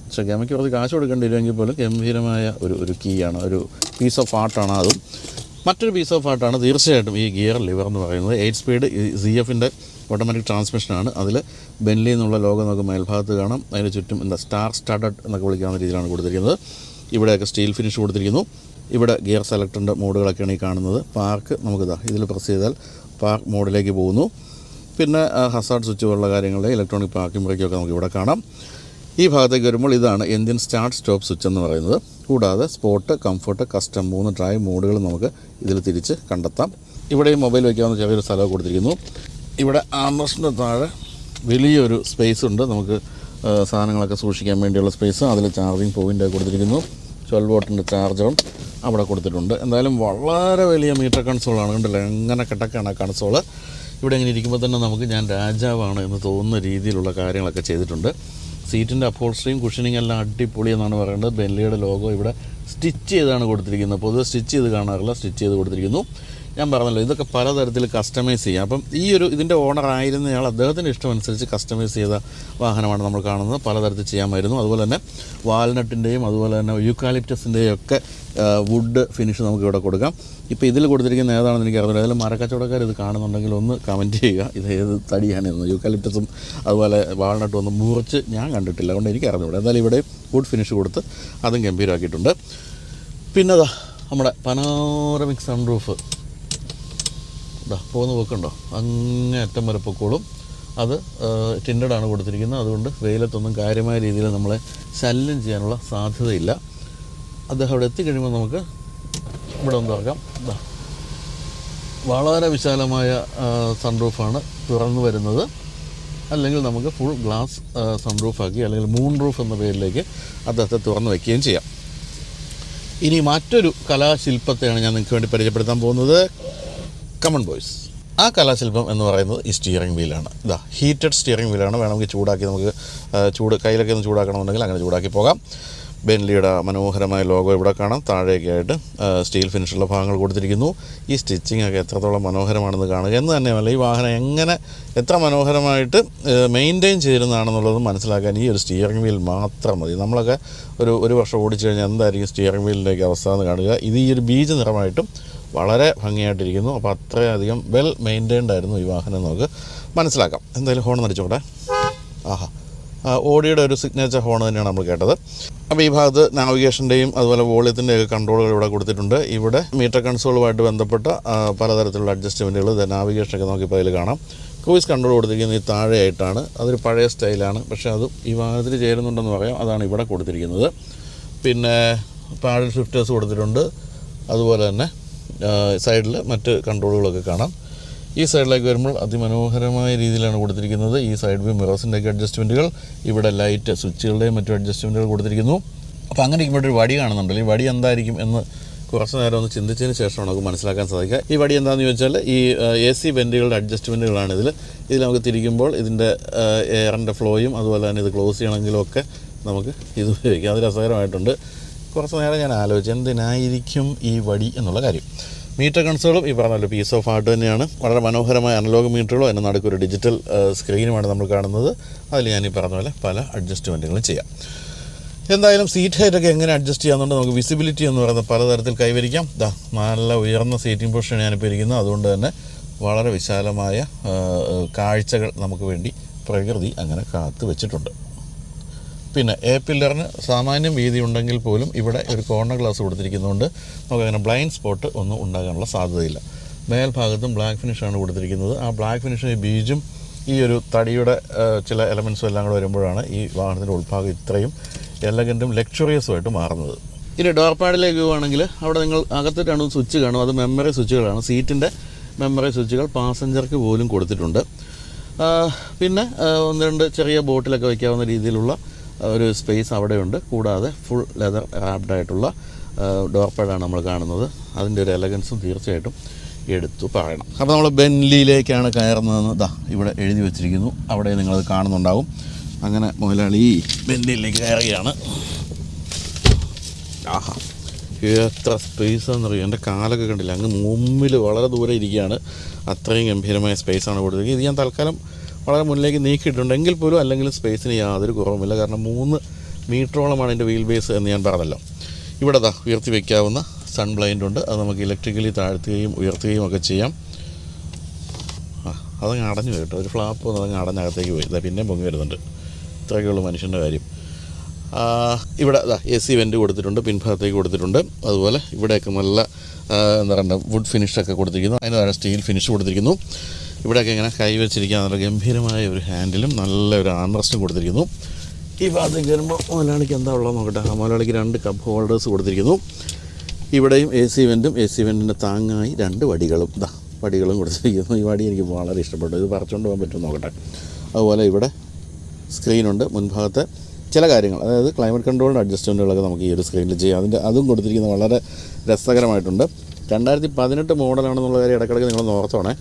Speaker 1: പക്ഷേ ഗമയ്ക്ക് കുറച്ച് കാശ് കൊടുക്കേണ്ടി വരുമെങ്കിൽ പോലും ഗംഭീരമായ ഒരു ഒരു കീയാണ് ഒരു പീസ് ഓഫ് ആർട്ടാണ് അതും. മറ്റൊരു പീസ് ഓഫ് ആർട്ടാണ് തീർച്ചയായിട്ടും ഈ ഗിയർ ലിവർ എന്ന് പറയുന്നത്. എയ്റ്റ് സ്പീഡ് സി എഫിന്റെ ഓട്ടോമാറ്റിക് ട്രാൻസ്മിഷനാണ് അതിൽ ബെൻലി എന്നുള്ള ലോഗോ നമുക്ക് മേൽഭാഗത്ത് കാണാം. അതിന് ചുറ്റും എന്താ സ്റ്റാർ സ്റ്റാർട്ടഡ് എന്നൊക്കെ വിളിക്കാവുന്ന രീതിയിലാണ് കൊടുത്തിരിക്കുന്നത്. ഇവിടെയൊക്കെ സ്റ്റീൽ ഫിനിഷ് കൊടുത്തിരിക്കുന്നു. ഇവിടെ ഗിയർ സെലക്ടറിന്റെ മോഡുകളൊക്കെയാണ് ഈ കാണുന്നത്. പാർക്ക് നമുക്കിതാ ഇതിൽ പ്രസ് ചെയ്താൽ പാർക്ക് മോഡിലേക്ക് പോകുന്നു. പിന്നെ ഹസാർഡ് സ്വിച്ച് പോലുള്ള കാര്യങ്ങളുടെ ഇലക്ട്രോണിക് പാർക്കിംഗ് ബ്രേക്കൊക്കെ നമുക്ക് ഇവിടെ കാണാം. ഈ ഭാഗത്തേക്ക് വരുമ്പോൾ ഇതാണ് ഇന്ത്യൻ സ്റ്റാർട്ട് സ്റ്റോപ്പ് സ്വിച്ച് എന്ന് പറയുന്നത്. കൂടാതെ സ്പോട്ട് കംഫർട്ട് കസ്റ്റം മൂന്ന് ഡ്രൈവ് മോഡുകൾ നമുക്ക് ഇതിൽ തിരിച്ച് കണ്ടെത്താം. ഇവിടെ ഈ മൊബൈൽ വയ്ക്കാവുന്ന ചെറിയൊരു സ്ഥലം കൊടുത്തിരിക്കുന്നു. ഇവിടെ ആംബ്രസ്റ്റിന്റെ താഴെ വലിയൊരു സ്പേസ് ഉണ്ട്. നമുക്ക് സാധനങ്ങളൊക്കെ സൂക്ഷിക്കാൻ വേണ്ടിയുള്ള സ്പേസ് അതിൽ ചാർജിങ് പോയിന്റ് കൊടുത്തിരിക്കുന്നു. ട്വൽവ് വോട്ടിന്റെ ചാർജറും അവിടെ കൊടുത്തിട്ടുണ്ട്. എന്തായാലും വളരെ വലിയ മീറ്റർ കൺസോളാണ് കണ്ടല്ലോ? എങ്ങനെ കിടക്കാണ് ആ ഇവിടെ ഇങ്ങനെ ഇരിക്കുമ്പോൾ തന്നെ നമുക്ക് ഞാൻ രാജാവാണ് എന്ന് തോന്നുന്ന രീതിയിലുള്ള കാര്യങ്ങളൊക്കെ ചെയ്തിട്ടുണ്ട്. സീറ്റിന്റെ അപ്പോൾസ്ട്രിയും കുഷനിങ് എല്ലാം അടിപൊളി എന്നാണ് പറയുന്നത്. ബെൻലിയുടെ ലോഗോ ഇവിടെ സ്റ്റിച്ച് ചെയ്താണ് കൊടുത്തിരിക്കുന്നത്. പൊതുവെ സ്റ്റിച്ച് ചെയ്ത് കാണാറില്ല സ്റ്റിച്ച് ചെയ്ത് കൊടുത്തിരിക്കുന്നു. ഞാൻ പറഞ്ഞല്ലോ ഇതൊക്കെ പലതരത്തിൽ കസ്റ്റമൈസ് ചെയ്യാം. അപ്പം ഈ ഒരു ഇതിന്റെ ഓണർ ആയിരുന്നയാൾ അദ്ദേഹത്തിന്റെ ഇഷ്ടമനുസരിച്ച് കസ്റ്റമൈസ് ചെയ്ത വാഹനമാണ് നമ്മൾ കാണുന്നത്. പലതരത്തിൽ ചെയ്യാമായിരുന്നു. അതുപോലെ തന്നെ വാൽനട്ടിന്റെയും അതുപോലെ തന്നെ യൂക്കാലിപ്റ്റസിന്റെയും ഒക്കെ വുഡ് ഫിനിഷ് നമുക്ക് ഇവിടെ കൊടുക്കാം. ഇപ്പോൾ ഇതിൽ കൊടുത്തിരിക്കുന്ന ഏതാണെന്ന് എനിക്ക് അറിയില്ല അതിൽ മരക്കച്ചവടക്കാർ ഇത് കാണുന്നുണ്ടെങ്കിൽ ഒന്ന് കമന്റ് ചെയ്യുക. ഇത് ഏത് തടിയാണെന്ന് യൂക്കാലിപ്റ്റസും അതുപോലെ വാൾനട്ടും ഒന്നും മുറിച്ച് ഞാൻ കണ്ടിട്ടില്ല. അതുകൊണ്ട് എനിക്ക് അറിഞ്ഞൂടെ. എന്തായാലും ഇവിടെ വുഡ് ഫിനിഷ് കൊടുത്ത് അതും ഗംഭീരമാക്കിയിട്ടുണ്ട് പിന്നെ അതാ നമ്മുടെ പനോറമിക് സൺറൂഫ് ഇതാ പോകുന്ന പോക്കുണ്ടോ? അങ്ങേ അറ്റം വരെ പൊക്കോളും. അത് ടിൻഡഡ് ആണ് കൊടുത്തിരിക്കുന്നത്. അതുകൊണ്ട് വെയിലത്തൊന്നും കാര്യമായ രീതിയിൽ നമ്മളെ ശല്യം ചെയ്യാനുള്ള സാധ്യതയില്ല. അദ്ദേഹം അവിടെ എത്തിക്കഴിയുമ്പോൾ നമുക്ക് ഇവിടെ ഇതാ വളരെ വിശാലമായ സൺറൂഫാണ് തുറന്നു വരുന്നത്. അല്ലെങ്കിൽ നമുക്ക് ഫുൾ ഗ്ലാസ് സൺ റൂഫ് ആക്കി അല്ലെങ്കിൽ മൂൺ റൂഫ് എന്ന പേരിലേക്ക് അദ്ദേഹത്തെ തുറന്നു വയ്ക്കുകയും ചെയ്യാം. ഇനി മറ്റൊരു കലാശില്പത്തെയാണ് ഞാൻ നിങ്ങൾക്ക് വേണ്ടി പരിചയപ്പെടുത്താൻ പോകുന്നത്. കമൺ ബോയ്സ് ആ കലാശില്പം എന്ന് പറയുന്നത് ഈ സ്റ്റിയറിംഗ് വീലാണ് ഇതാ ഹീറ്റഡ് സ്റ്റിയറിംഗ് വീലാണ് വേണമെങ്കിൽ ചൂടാക്കി നമുക്ക് ചൂട് കയ്യിലൊക്കെ ഒന്ന് ചൂടാക്കണമെന്നുണ്ടെങ്കിൽ അങ്ങനെ ചൂടാക്കി പോകാം. ബെൻലിയുടെ മനോഹരമായ ലോഗോ ഇവിടെ കാണാം. താഴെയൊക്കെ ആയിട്ട് ആ, സ്റ്റീൽ ഫിനിഷുള്ള ഭാഗങ്ങൾ കൊടുത്തിരിക്കുന്നു. ഈ സ്റ്റിച്ചിങ് ഒക്കെ എത്രത്തോളം മനോഹരമാണെന്ന് കാണുക. എന്ന് തന്നെയല്ല ഈ വാഹനം എങ്ങനെ എത്ര മനോഹരമായിട്ട് മെയിന്റെയിൻ ചെയ്തിരുന്നതാണെന്നുള്ളത് മനസ്സിലാക്കാൻ ഈ ഒരു സ്റ്റിയറിംഗ് വീൽ മാത്രം മതി. നമ്മളൊക്കെ ഒരു ഒരു വർഷം ഓടിച്ചു കഴിഞ്ഞാൽ എന്തായിരിക്കും സ്റ്റിയറിംഗ് വീലിന്റെയൊക്കെ അവസ്ഥ എന്ന് കാണുക. ഇത് ഈ ഒരു ബീജ് നിറമായിട്ടും വളരെ ഭംഗിയായിട്ടിരിക്കുന്നു. അപ്പോൾ അത്രയധികം വെൽ മെയിന്റൈൻഡ് ആയിരുന്നു ഈ വാഹനം നമുക്ക് മനസ്സിലാക്കാം. എന്തായാലും ഹോൺ നടിച്ചോട്ടെ ആഹാ. ഓടിയുടെ ഒരു സിഗ്നേച്ചർ ഹോൺ തന്നെയാണ് നമ്മൾ കേട്ടത്. അപ്പോൾ ഈ ഭാഗത്ത് നാവിഗേഷന്റെയും അതുപോലെ വോളിയത്തിന്റെയും ഒക്കെ കൺട്രോളുകൾ ഇവിടെ കൊടുത്തിട്ടുണ്ട്. ഇവിടെ മീറ്റർ കൺസോളുമായിട്ട് ബന്ധപ്പെട്ട പലതരത്തിലുള്ള അഡ്ജസ്റ്റ്മെന്റുകൾ നാവിഗേഷനൊക്കെ നമുക്കിപ്പോൾ അതിൽ കാണാം. ക്രൂയിസ് കൺട്രോൾ കൊടുത്തിരിക്കുന്നത് ഈ താഴെയായിട്ടാണ്. അതൊരു പഴയ സ്റ്റൈലാണ്. പക്ഷേ അത് ഈ ഭാഗത്തിൽ ചേരുന്നുണ്ടെന്ന് പറയാം. അതാണ് ഇവിടെ കൊടുത്തിരിക്കുന്നത്. പിന്നെ പാഡൽ ഷിഫ്റ്റേഴ്സ് കൊടുത്തിട്ടുണ്ട്. അതുപോലെ തന്നെ സൈഡിൽ മറ്റ് കൺട്രോളുകളൊക്കെ കാണാം. ഈ സൈഡിലേക്ക് വരുമ്പോൾ അതിമനോഹരമായ രീതിയിലാണ് കൊടുത്തിരിക്കുന്നത്. ഈ സൈഡ് വ്യൂ മിറേഴ്സിന്റെയൊക്കെ അഡ്ജസ്റ്റ്മെന്റുകൾ ഇവിടെ ലൈറ്റ് സ്വിച്ചുകളുടെയും മറ്റു അഡ്ജസ്റ്റ്മെന്റുകൾ കൊടുത്തിരിക്കുന്നു. അപ്പോൾ അങ്ങനെ ഇവിടെ ഒരു വടി കാണുന്നുണ്ടല്ലോ. ഈ വടി എന്തായിരിക്കും എന്ന് കുറച്ച് നേരം ഒന്ന് ചിന്തിച്ചതിന് ശേഷമാണ് നമുക്ക് മനസ്സിലാക്കാൻ സാധിക്കുക. ഈ വടി എന്താണെന്ന് ചോദിച്ചാൽ ഈ എ സി വെന്റുകളുടെ അഡ്ജസ്റ്റ്മെന്റുകളാണ് ഇതിൽ ഇതിൽ നമുക്ക് തിരിക്കുമ്പോൾ ഇതിന്റെ എയറിന്റെ ഫ്ലോയും അതുപോലെ തന്നെ ഇത് ക്ലോസ് ചെയ്യണമെങ്കിലും ഒക്കെ നമുക്ക് ഇത് ഉപയോഗിക്കാം. അത് രസകരമായിട്ടുണ്ട്. കുറച്ച് നേരം ഞാൻ ആലോചിച്ചു എന്തിനായിരിക്കും ഈ വടി എന്നുള്ള കാര്യം. മീറ്റർ കൺസോളും ഈ പറഞ്ഞല്ലോ പീസ് ഓഫ് ആർട്ട് തന്നെയാണ്. വളരെ മനോഹരമായ അനലോഗ് മീറ്ററുകളും അതിന് ഒരു ഡിജിറ്റൽ സ്ക്രീനുമാണ് നമ്മൾ കാണുന്നത്. അതിൽ ഞാൻ ഈ പറഞ്ഞ പോലെ പല അഡ്ജസ്റ്റ്മെന്റുകളും ചെയ്യാം. എന്തായാലും സീറ്റ് ഹൈറ്റ് ഒക്കെ എങ്ങനെ അഡ്ജസ്റ്റ് ചെയ്യാമെന്നുണ്ട് നമുക്ക് വിസിബിലിറ്റി എന്ന് പറയുന്നത് പലതരത്തിൽ കൈവരിക്കാം. ദാ നല്ല ഉയർന്ന സീറ്റിംഗ് പൊസിഷൻ ഞാനിപ്പോൾ ഇരിക്കുന്നത്. അതുകൊണ്ട് തന്നെ വളരെ വിശാലമായ കാഴ്ചകൾ നമുക്ക് വേണ്ടി പ്രകൃതി അങ്ങനെ കാത്തു വെച്ചിട്ടുണ്ട്. പിന്നെ എ പില്ലറിന് സാമാന്യം വീതി ഉണ്ടെങ്കിൽ പോലും ഇവിടെ ഒരു കോർണർ ഗ്ലാസ് കൊടുത്തിരിക്കുന്നതുകൊണ്ട് നമുക്കങ്ങനെ ബ്ലൈൻഡ് സ്പോട്ട് ഒന്നും ഉണ്ടാകാനുള്ള സാധ്യതയില്ല. മേൽഭാഗത്തും ബ്ലാക്ക് ഫിനിഷാണ് കൊടുത്തിരിക്കുന്നത്. ആ ബ്ലാക്ക് ഫിനിഷ് ഈ ബീജും ഈ ഒരു തടിയുടെ ചില എലമെൻസും എല്ലാം കൂടെ വരുമ്പോഴാണ് ഈ വാഹനത്തിന്റെ ഉൾഭാഗം ഇത്രയും എലഗന്റും ലക്ഷറിയസുമായിട്ട് മാറുന്നത്. ഇനി ഡോർ പാഡിലേക്ക് പോവുകയാണെങ്കിൽ അവിടെ നിങ്ങൾ അകത്ത് രണ്ടും സ്വിച്ച് കാണും. അത് മെമ്മറി സ്വിച്ചുകളാണ് സീറ്റിന്റെ മെമ്മറി സ്വിച്ചുകൾ പാസഞ്ചർക്ക് പോലും കൊടുത്തിട്ടുണ്ട്. പിന്നെ ഒന്ന് രണ്ട് ചെറിയ ബോട്ടിലൊക്കെ വയ്ക്കാവുന്ന രീതിയിലുള്ള ഒരു സ്പേസ് അവിടെയുണ്ട്. കൂടാതെ ഫുൾ ലെതർ ആപ്ഡായിട്ടുള്ള ഡോർ പാഡാണ് നമ്മൾ കാണുന്നത്. അതിന്റെ ഒരു എലഗൻസും തീർച്ചയായിട്ടും എടുത്തു പറയണം. അപ്പോൾ നമ്മൾ ബെൻലിയിലേക്കാണ് കയറുന്നതെന്ന് ദാ ഇവിടെ എഴുതി വെച്ചിരിക്കുന്നു. അവിടെ നിങ്ങളത് കാണുന്നുണ്ടാവും. അങ്ങനെ മുതലാളി ബെൻലിയിലേക്ക് കയറുകയാണ്. ആഹാ എത്ര സ്പേസ് എന്നറിയാം എന്റെ കാലൊക്കെ കണ്ടില്ല. അങ്ങ് മുമ്പിൽ വളരെ ദൂരെ ഇരിക്കുകയാണ്. അത്രയും ഗംഭീരമായ സ്പേസാണ് കൊടുത്തിരിക്കുന്നത്. ഇത് ഞാൻ തൽക്കാലം വളരെ മുന്നിലേക്ക് നീക്കിയിട്ടുണ്ട്. എങ്കിൽ പോലും അല്ലെങ്കിൽ സ്പേസിന് യാതൊരു കുറവുമില്ല. കാരണം മൂന്ന് മീറ്ററോളമാണ് എന്റെ വീൽ ബേസ് എന്ന് ഞാൻ പറഞ്ഞല്ലോ. ഇവിടെ ദാ ഉയർത്തി വയ്ക്കാവുന്ന സൺ ബ്ലൈൻഡ് ഉണ്ട്. അത് നമുക്ക് ഇലക്ട്രിക്കലി താഴ്ത്തുകയും ഉയർത്തുകയും ഒക്കെ ചെയ്യാം. അതങ്ങ് അടഞ്ഞു കേട്ടോ. ഒരു ഫ്ലാപ്പ് വന്ന് അതങ്ങ് അടഞ്ഞകത്തേക്ക് പോയി. ഇതാ പിന്നെയും പൊങ്ങി വരുന്നുണ്ട്. ഇത്രയൊക്കെ ഉള്ളൂ മനുഷ്യന്റെ കാര്യം. ഇവിടെ എ സി വെന്റ് കൊടുത്തിട്ടുണ്ട്. പിൻഭാഗത്തേക്ക് കൊടുത്തിട്ടുണ്ട്. അതുപോലെ ഇവിടെയൊക്കെ നല്ല എന്താ പറയുക വുഡ് ഫിനിഷൊക്കെ കൊടുത്തിരിക്കുന്നു. അതിന് സ്റ്റീൽ ഫിനിഷ് കൊടുത്തിരിക്കുന്നു. ഇവിടെയൊക്കെ ഇങ്ങനെ കൈവച്ചിരിക്കാൻ നല്ല ഗംഭീരമായ ഒരു ഹാൻഡിലും നല്ല ഒരു ആംറസ്റ്റും കൊടുത്തിരിക്കുന്നു. ഈ ഭാഗത്ത് കയറുമ്പോൾ മലയാളിക്ക് എന്താ ഉള്ളത് നോക്കട്ടെ. ആ മുതലാളിക്ക് രണ്ട് കപ്പ് ഹോൾഡേഴ്സ് കൊടുത്തിരിക്കുന്നു. ഇവിടെയും എ സി വെന്റും എ സി വെന്റിന്റെ താങ്ങായി രണ്ട് വടികളും. ഇതാ വടികളും കൊടുത്തിരിക്കുന്നു. ഈ വടി എനിക്ക് വളരെ ഇഷ്ടപ്പെട്ടു. ഇത് പറിച്ചുകൊണ്ട് പോകാൻ പറ്റും നോക്കട്ടെ. അതുപോലെ ഇവിടെ സ്ക്രീനുണ്ട് മുൻഭാഗത്തെ. ചില കാര്യങ്ങൾ അതായത് ക്ലൈമറ്റ് കൺട്രോളിന്റെ അഡ്ജസ്റ്റ്മെന്റുകളൊക്കെ നമുക്ക് ഈ ഒരു സ്ക്രീനിൽ ചെയ്യാം. അതിന്റെ അതും കൊടുത്തിരിക്കുന്നത് വളരെ രസകരമായിട്ടുണ്ട്. രണ്ടായിരത്തി പതിനെട്ട് മോഡലാണെന്നുള്ള കാര്യം ഇടയ്ക്കിടയ്ക്ക് നിങ്ങൾ ഓർത്തോണേ.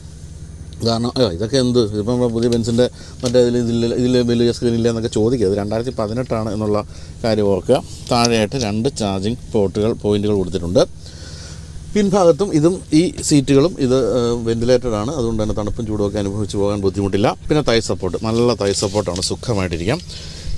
Speaker 1: കാരണം അയ്യോ ഇതൊക്കെ എന്ത്? ഇപ്പം നമ്മുടെ പുതിയ ബെൻസിന്റെ മറ്റേ ഇതിൽ ഇതിൽ ഇതിൽ വലിയ സ്ക്രീനില്ല എന്നൊക്കെ ചോദിക്കുക. അത് രണ്ടായിരത്തി പതിനെട്ടാണ് എന്നുള്ള കാര്യം ഓർക്കുക. താഴെയായിട്ട് രണ്ട് ചാർജിങ് പോർട്ടുകൾ പോയിന്റുകൾ കൊടുത്തിട്ടുണ്ട്. പിൻഭാഗത്തും ഇതും ഈ സീറ്റുകളും ഇത് വെന്റിലേറ്റഡ് ആണ്. അതുകൊണ്ട് തന്നെ തണുപ്പും ചൂടുമൊക്കെ അനുഭവിച്ച് പോകാൻ ബുദ്ധിമുട്ടില്ല. പിന്നെ തൈ സപ്പോർട്ട് നല്ല തൈ സപ്പോർട്ടാണ് സുഖമായിട്ടിരിക്കാം.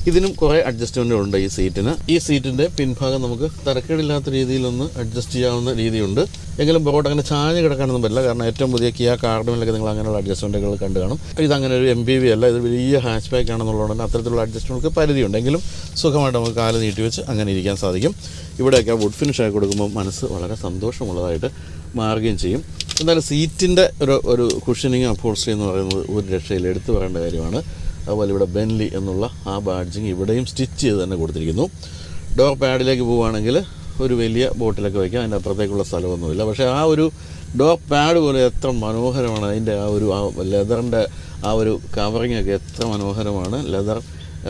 Speaker 1: ഇതിനും കുറേ അഡ്ജസ്റ്റ്മെന്റുകളുണ്ട് ഈ സീറ്റിന് ഈ സീറ്റിന്റെ പിൻഭാഗം നമുക്ക് തരക്കേടില്ലാത്ത രീതിയിലൊന്ന് അഡ്ജസ്റ്റ് ചെയ്യാവുന്ന രീതിയുണ്ട്. എങ്കിലും പുറകോട്ട് അങ്ങനെ ചാഞ്ഞ് കിടക്കാനൊന്നും പറ്റില്ല. കാരണം ഏറ്റവും പുതിയ കിയ കാർഡിനൊക്കെ നിങ്ങൾ അങ്ങനെയുള്ള അഡ്ജസ്റ്റ്മെന്റുകൾ കണ്ടു കാണും. ഇതങ്ങനെ ഒരു എം ബി വി അല്ല. ഇത് വലിയ ഹാച്ച് ബാക്ക് ആണെന്നുള്ളതുകൊണ്ട് തന്നെ അത്തരത്തിലുള്ള അഡ്ജസ്റ്റ്മെന്റ് പരിധിയുണ്ട്. എങ്കിലും സുഖമായിട്ട് നമുക്ക് കാൽ നീട്ടി വെച്ച് അങ്ങനെ ഇരിക്കാൻ സാധിക്കും. ഇവിടെയൊക്കെ വുഡ് ഫിനിഷ് ആയി കൊടുക്കുമ്പോൾ മനസ്സ് വളരെ സന്തോഷമുള്ളതായിട്ട് മാറുകയും ചെയ്യും. എന്തായാലും സീറ്റിന്റെ ഒരു ഒരു കുഷനിങ് അപ്പോൾസ്ട്രി എന്ന് പറയുന്നത് ഒരു രക്ഷയിൽ എടുത്തു പറയേണ്ട കാര്യമാണ്. അതുപോലെ ഇവിടെ ബെൻലി എന്നുള്ള ആ ബാഡ്ജിങ് ഇവിടെയും സ്റ്റിച്ച് ചെയ്ത് തന്നെ കൊടുത്തിരിക്കുന്നു. ഡോർ പാഡിലേക്ക് പോവുകയാണെങ്കിൽ ഒരു വലിയ ബോട്ടിലൊക്കെ വയ്ക്കാം അതിന്റെ അപ്പുറത്തേക്കുള്ള സ്ഥലമൊന്നുമില്ല. പക്ഷേ ആ ഒരു ഡോർ പാഡ് പോലെ എത്ര മനോഹരമാണ്. അതിന്റെ ആ ഒരു ആ ലെതറിന്റെ ആ ഒരു കവറിങ് ഒക്കെ എത്ര മനോഹരമാണ്. ലെതർ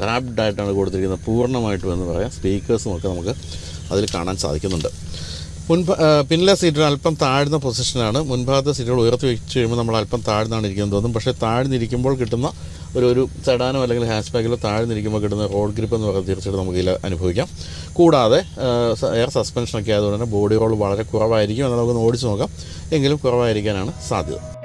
Speaker 1: റാപ്ഡ് ആയിട്ടാണ് കൊടുത്തിരിക്കുന്നത്. പൂർണമായിട്ടും എന്ന് പറയാം. സ്പീക്കേഴ്സും ഒക്കെ നമുക്ക് അതിൽ കാണാൻ സാധിക്കുന്നുണ്ട്. മുൻപ് ആ, പിന്നിലെ സീറ്റുകൾ അല്പം താഴ്ന്ന പൊസിഷനാണ്. മുൻഭാഗത്തെ സീറ്റുകൾ ഉയർത്തി വെച്ച് കഴിയുമ്പോൾ നമ്മൾ അല്പം താഴ്ന്നാണ് ഇരിക്കുന്നത് തോന്നും. പക്ഷേ താഴ്ന്നിരിക്കുമ്പോൾ കിട്ടുന്ന ഒരു ഒരു സെഡാനോ അല്ലെങ്കിൽ ഹാഷ് ബാഗിലോ താഴ്ന്നിരിക്കുമ്പോൾ കിട്ടുന്ന റോഡ് ഗ്രിപ്പ് എന്ന് പറയുന്നത് തീർച്ചയായിട്ടും നമുക്ക് ഇതിൽ അനുഭവിക്കാം. കൂടാതെ എയർ സസ്പെൻഷനൊക്കെ ആയതുകൊണ്ട് തന്നെ ബോഡി റോൾ വളരെ കുറവായിരിക്കും. അത് നമുക്കൊന്ന് ഓടിച്ച് നോക്കാം. എങ്കിലും കുറവായിരിക്കാനാണ് സാധ്യത.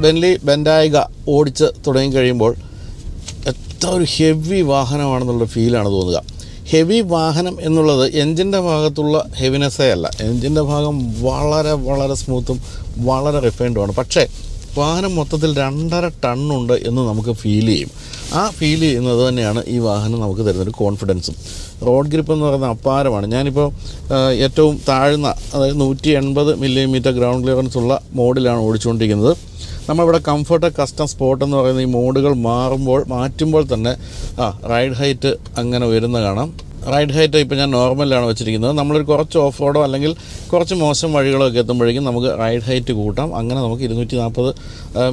Speaker 1: ബെൻലി ബെൻഡായിക ഓടിച്ച് തുടങ്ങി കഴിയുമ്പോൾ എത്ര ഒരു ഹെവി വാഹനമാണെന്നുള്ള ഫീലാണ് തോന്നുക. ഹെവി വാഹനം എന്നുള്ളത് എൻജിന്റെ ഭാഗത്തുള്ള ഹെവിനെസ്സേ അല്ല. എൻജിന്റെ ഭാഗം വളരെ വളരെ സ്മൂത്തും വളരെ റിഫൈൻഡുമാണ് പക്ഷേ വാഹനം മൊത്തത്തിൽ രണ്ടര ടണ്ണുണ്ട് എന്ന് നമുക്ക് ഫീൽ ചെയ്യും. ആ ഫീൽ ചെയ്യുന്നത് തന്നെയാണ് ഈ വാഹനം നമുക്ക് തരുന്നൊരു കോൺഫിഡൻസും റോഡ് ഗ്രിപ്പ് എന്ന് പറയുന്ന അപാരമാണ്. ഞാനിപ്പോൾ ഏറ്റവും താഴ്ന്ന അതായത് നൂറ്റി എൺപത് മില്ലിമീറ്റർ ഗ്രൗണ്ട് ക്ലിയറൻസ് ഉള്ള മോഡിലാണ് ഓടിച്ചുകൊണ്ടിരിക്കുന്നത്. നമ്മളിവിടെ കംഫർട്ട് കസ്റ്റം സ്പോട്ട് എന്ന് പറയുന്ന ഈ മോഡുകൾ മാറുമ്പോൾ മാറ്റുമ്പോൾ തന്നെ ആ റൈഡ് ഹൈറ്റ് അങ്ങനെ ഉയരുന്ന കാണാം. റൈഡ് ഹൈറ്റ് ഇപ്പോൾ ഞാൻ നോർമലാണ് വെച്ചിരിക്കുന്നത്. നമ്മളൊരു കുറച്ച് ഓഫ് റോഡോ അല്ലെങ്കിൽ കുറച്ച് മോശം വഴികളോ ഒക്കെ എത്തുമ്പോഴേക്കും നമുക്ക് റൈഡ് ഹൈറ്റ് കൂട്ടാം. അങ്ങനെ നമുക്ക് ഇരുന്നൂറ്റി നാൽപ്പത്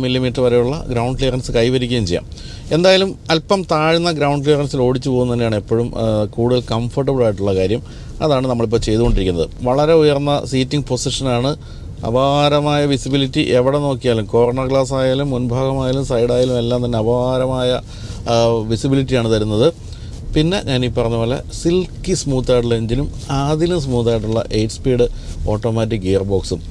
Speaker 1: മില്ലിമീറ്റർ വരെയുള്ള ഗ്രൗണ്ട് ക്ലിയറൻസ് കൈവരിക്കുകയും ചെയ്യാം. എന്തായാലും അല്പം താഴ്ന്ന ഗ്രൗണ്ട് ക്ലിയറൻസിൽ ഓടിച്ചു പോകുന്നത് തന്നെയാണ് എപ്പോഴും കൂടുതൽ കംഫർട്ടബിൾ ആയിട്ടുള്ള കാര്യം. അതാണ് നമ്മളിപ്പോൾ ചെയ്തുകൊണ്ടിരിക്കുന്നത്. വളരെ ഉയർന്ന സീറ്റിംഗ് പൊസിഷനാണ് അപാരമായ വിസിബിലിറ്റി എവിടെ നോക്കിയാലും കോർണർ ഗ്ലാസ് ആയാലും മുൻഭാഗമായാലും സൈഡായാലും എല്ലാം തന്നെ അപാരമായ വിസിബിലിറ്റിയാണ് തരുന്നത്. പിന്നെ ഞാൻ ഈ പറഞ്ഞ പോലെ സിൽക്കി സ്മൂത്ത് ആയിട്ടുള്ള എഞ്ചിനും അതിലും സ്മൂത്ത് ആയിട്ടുള്ള എയ്റ്റ് സ്പീഡ് ഓട്ടോമാറ്റിക് ഗിയർ ബോക്സും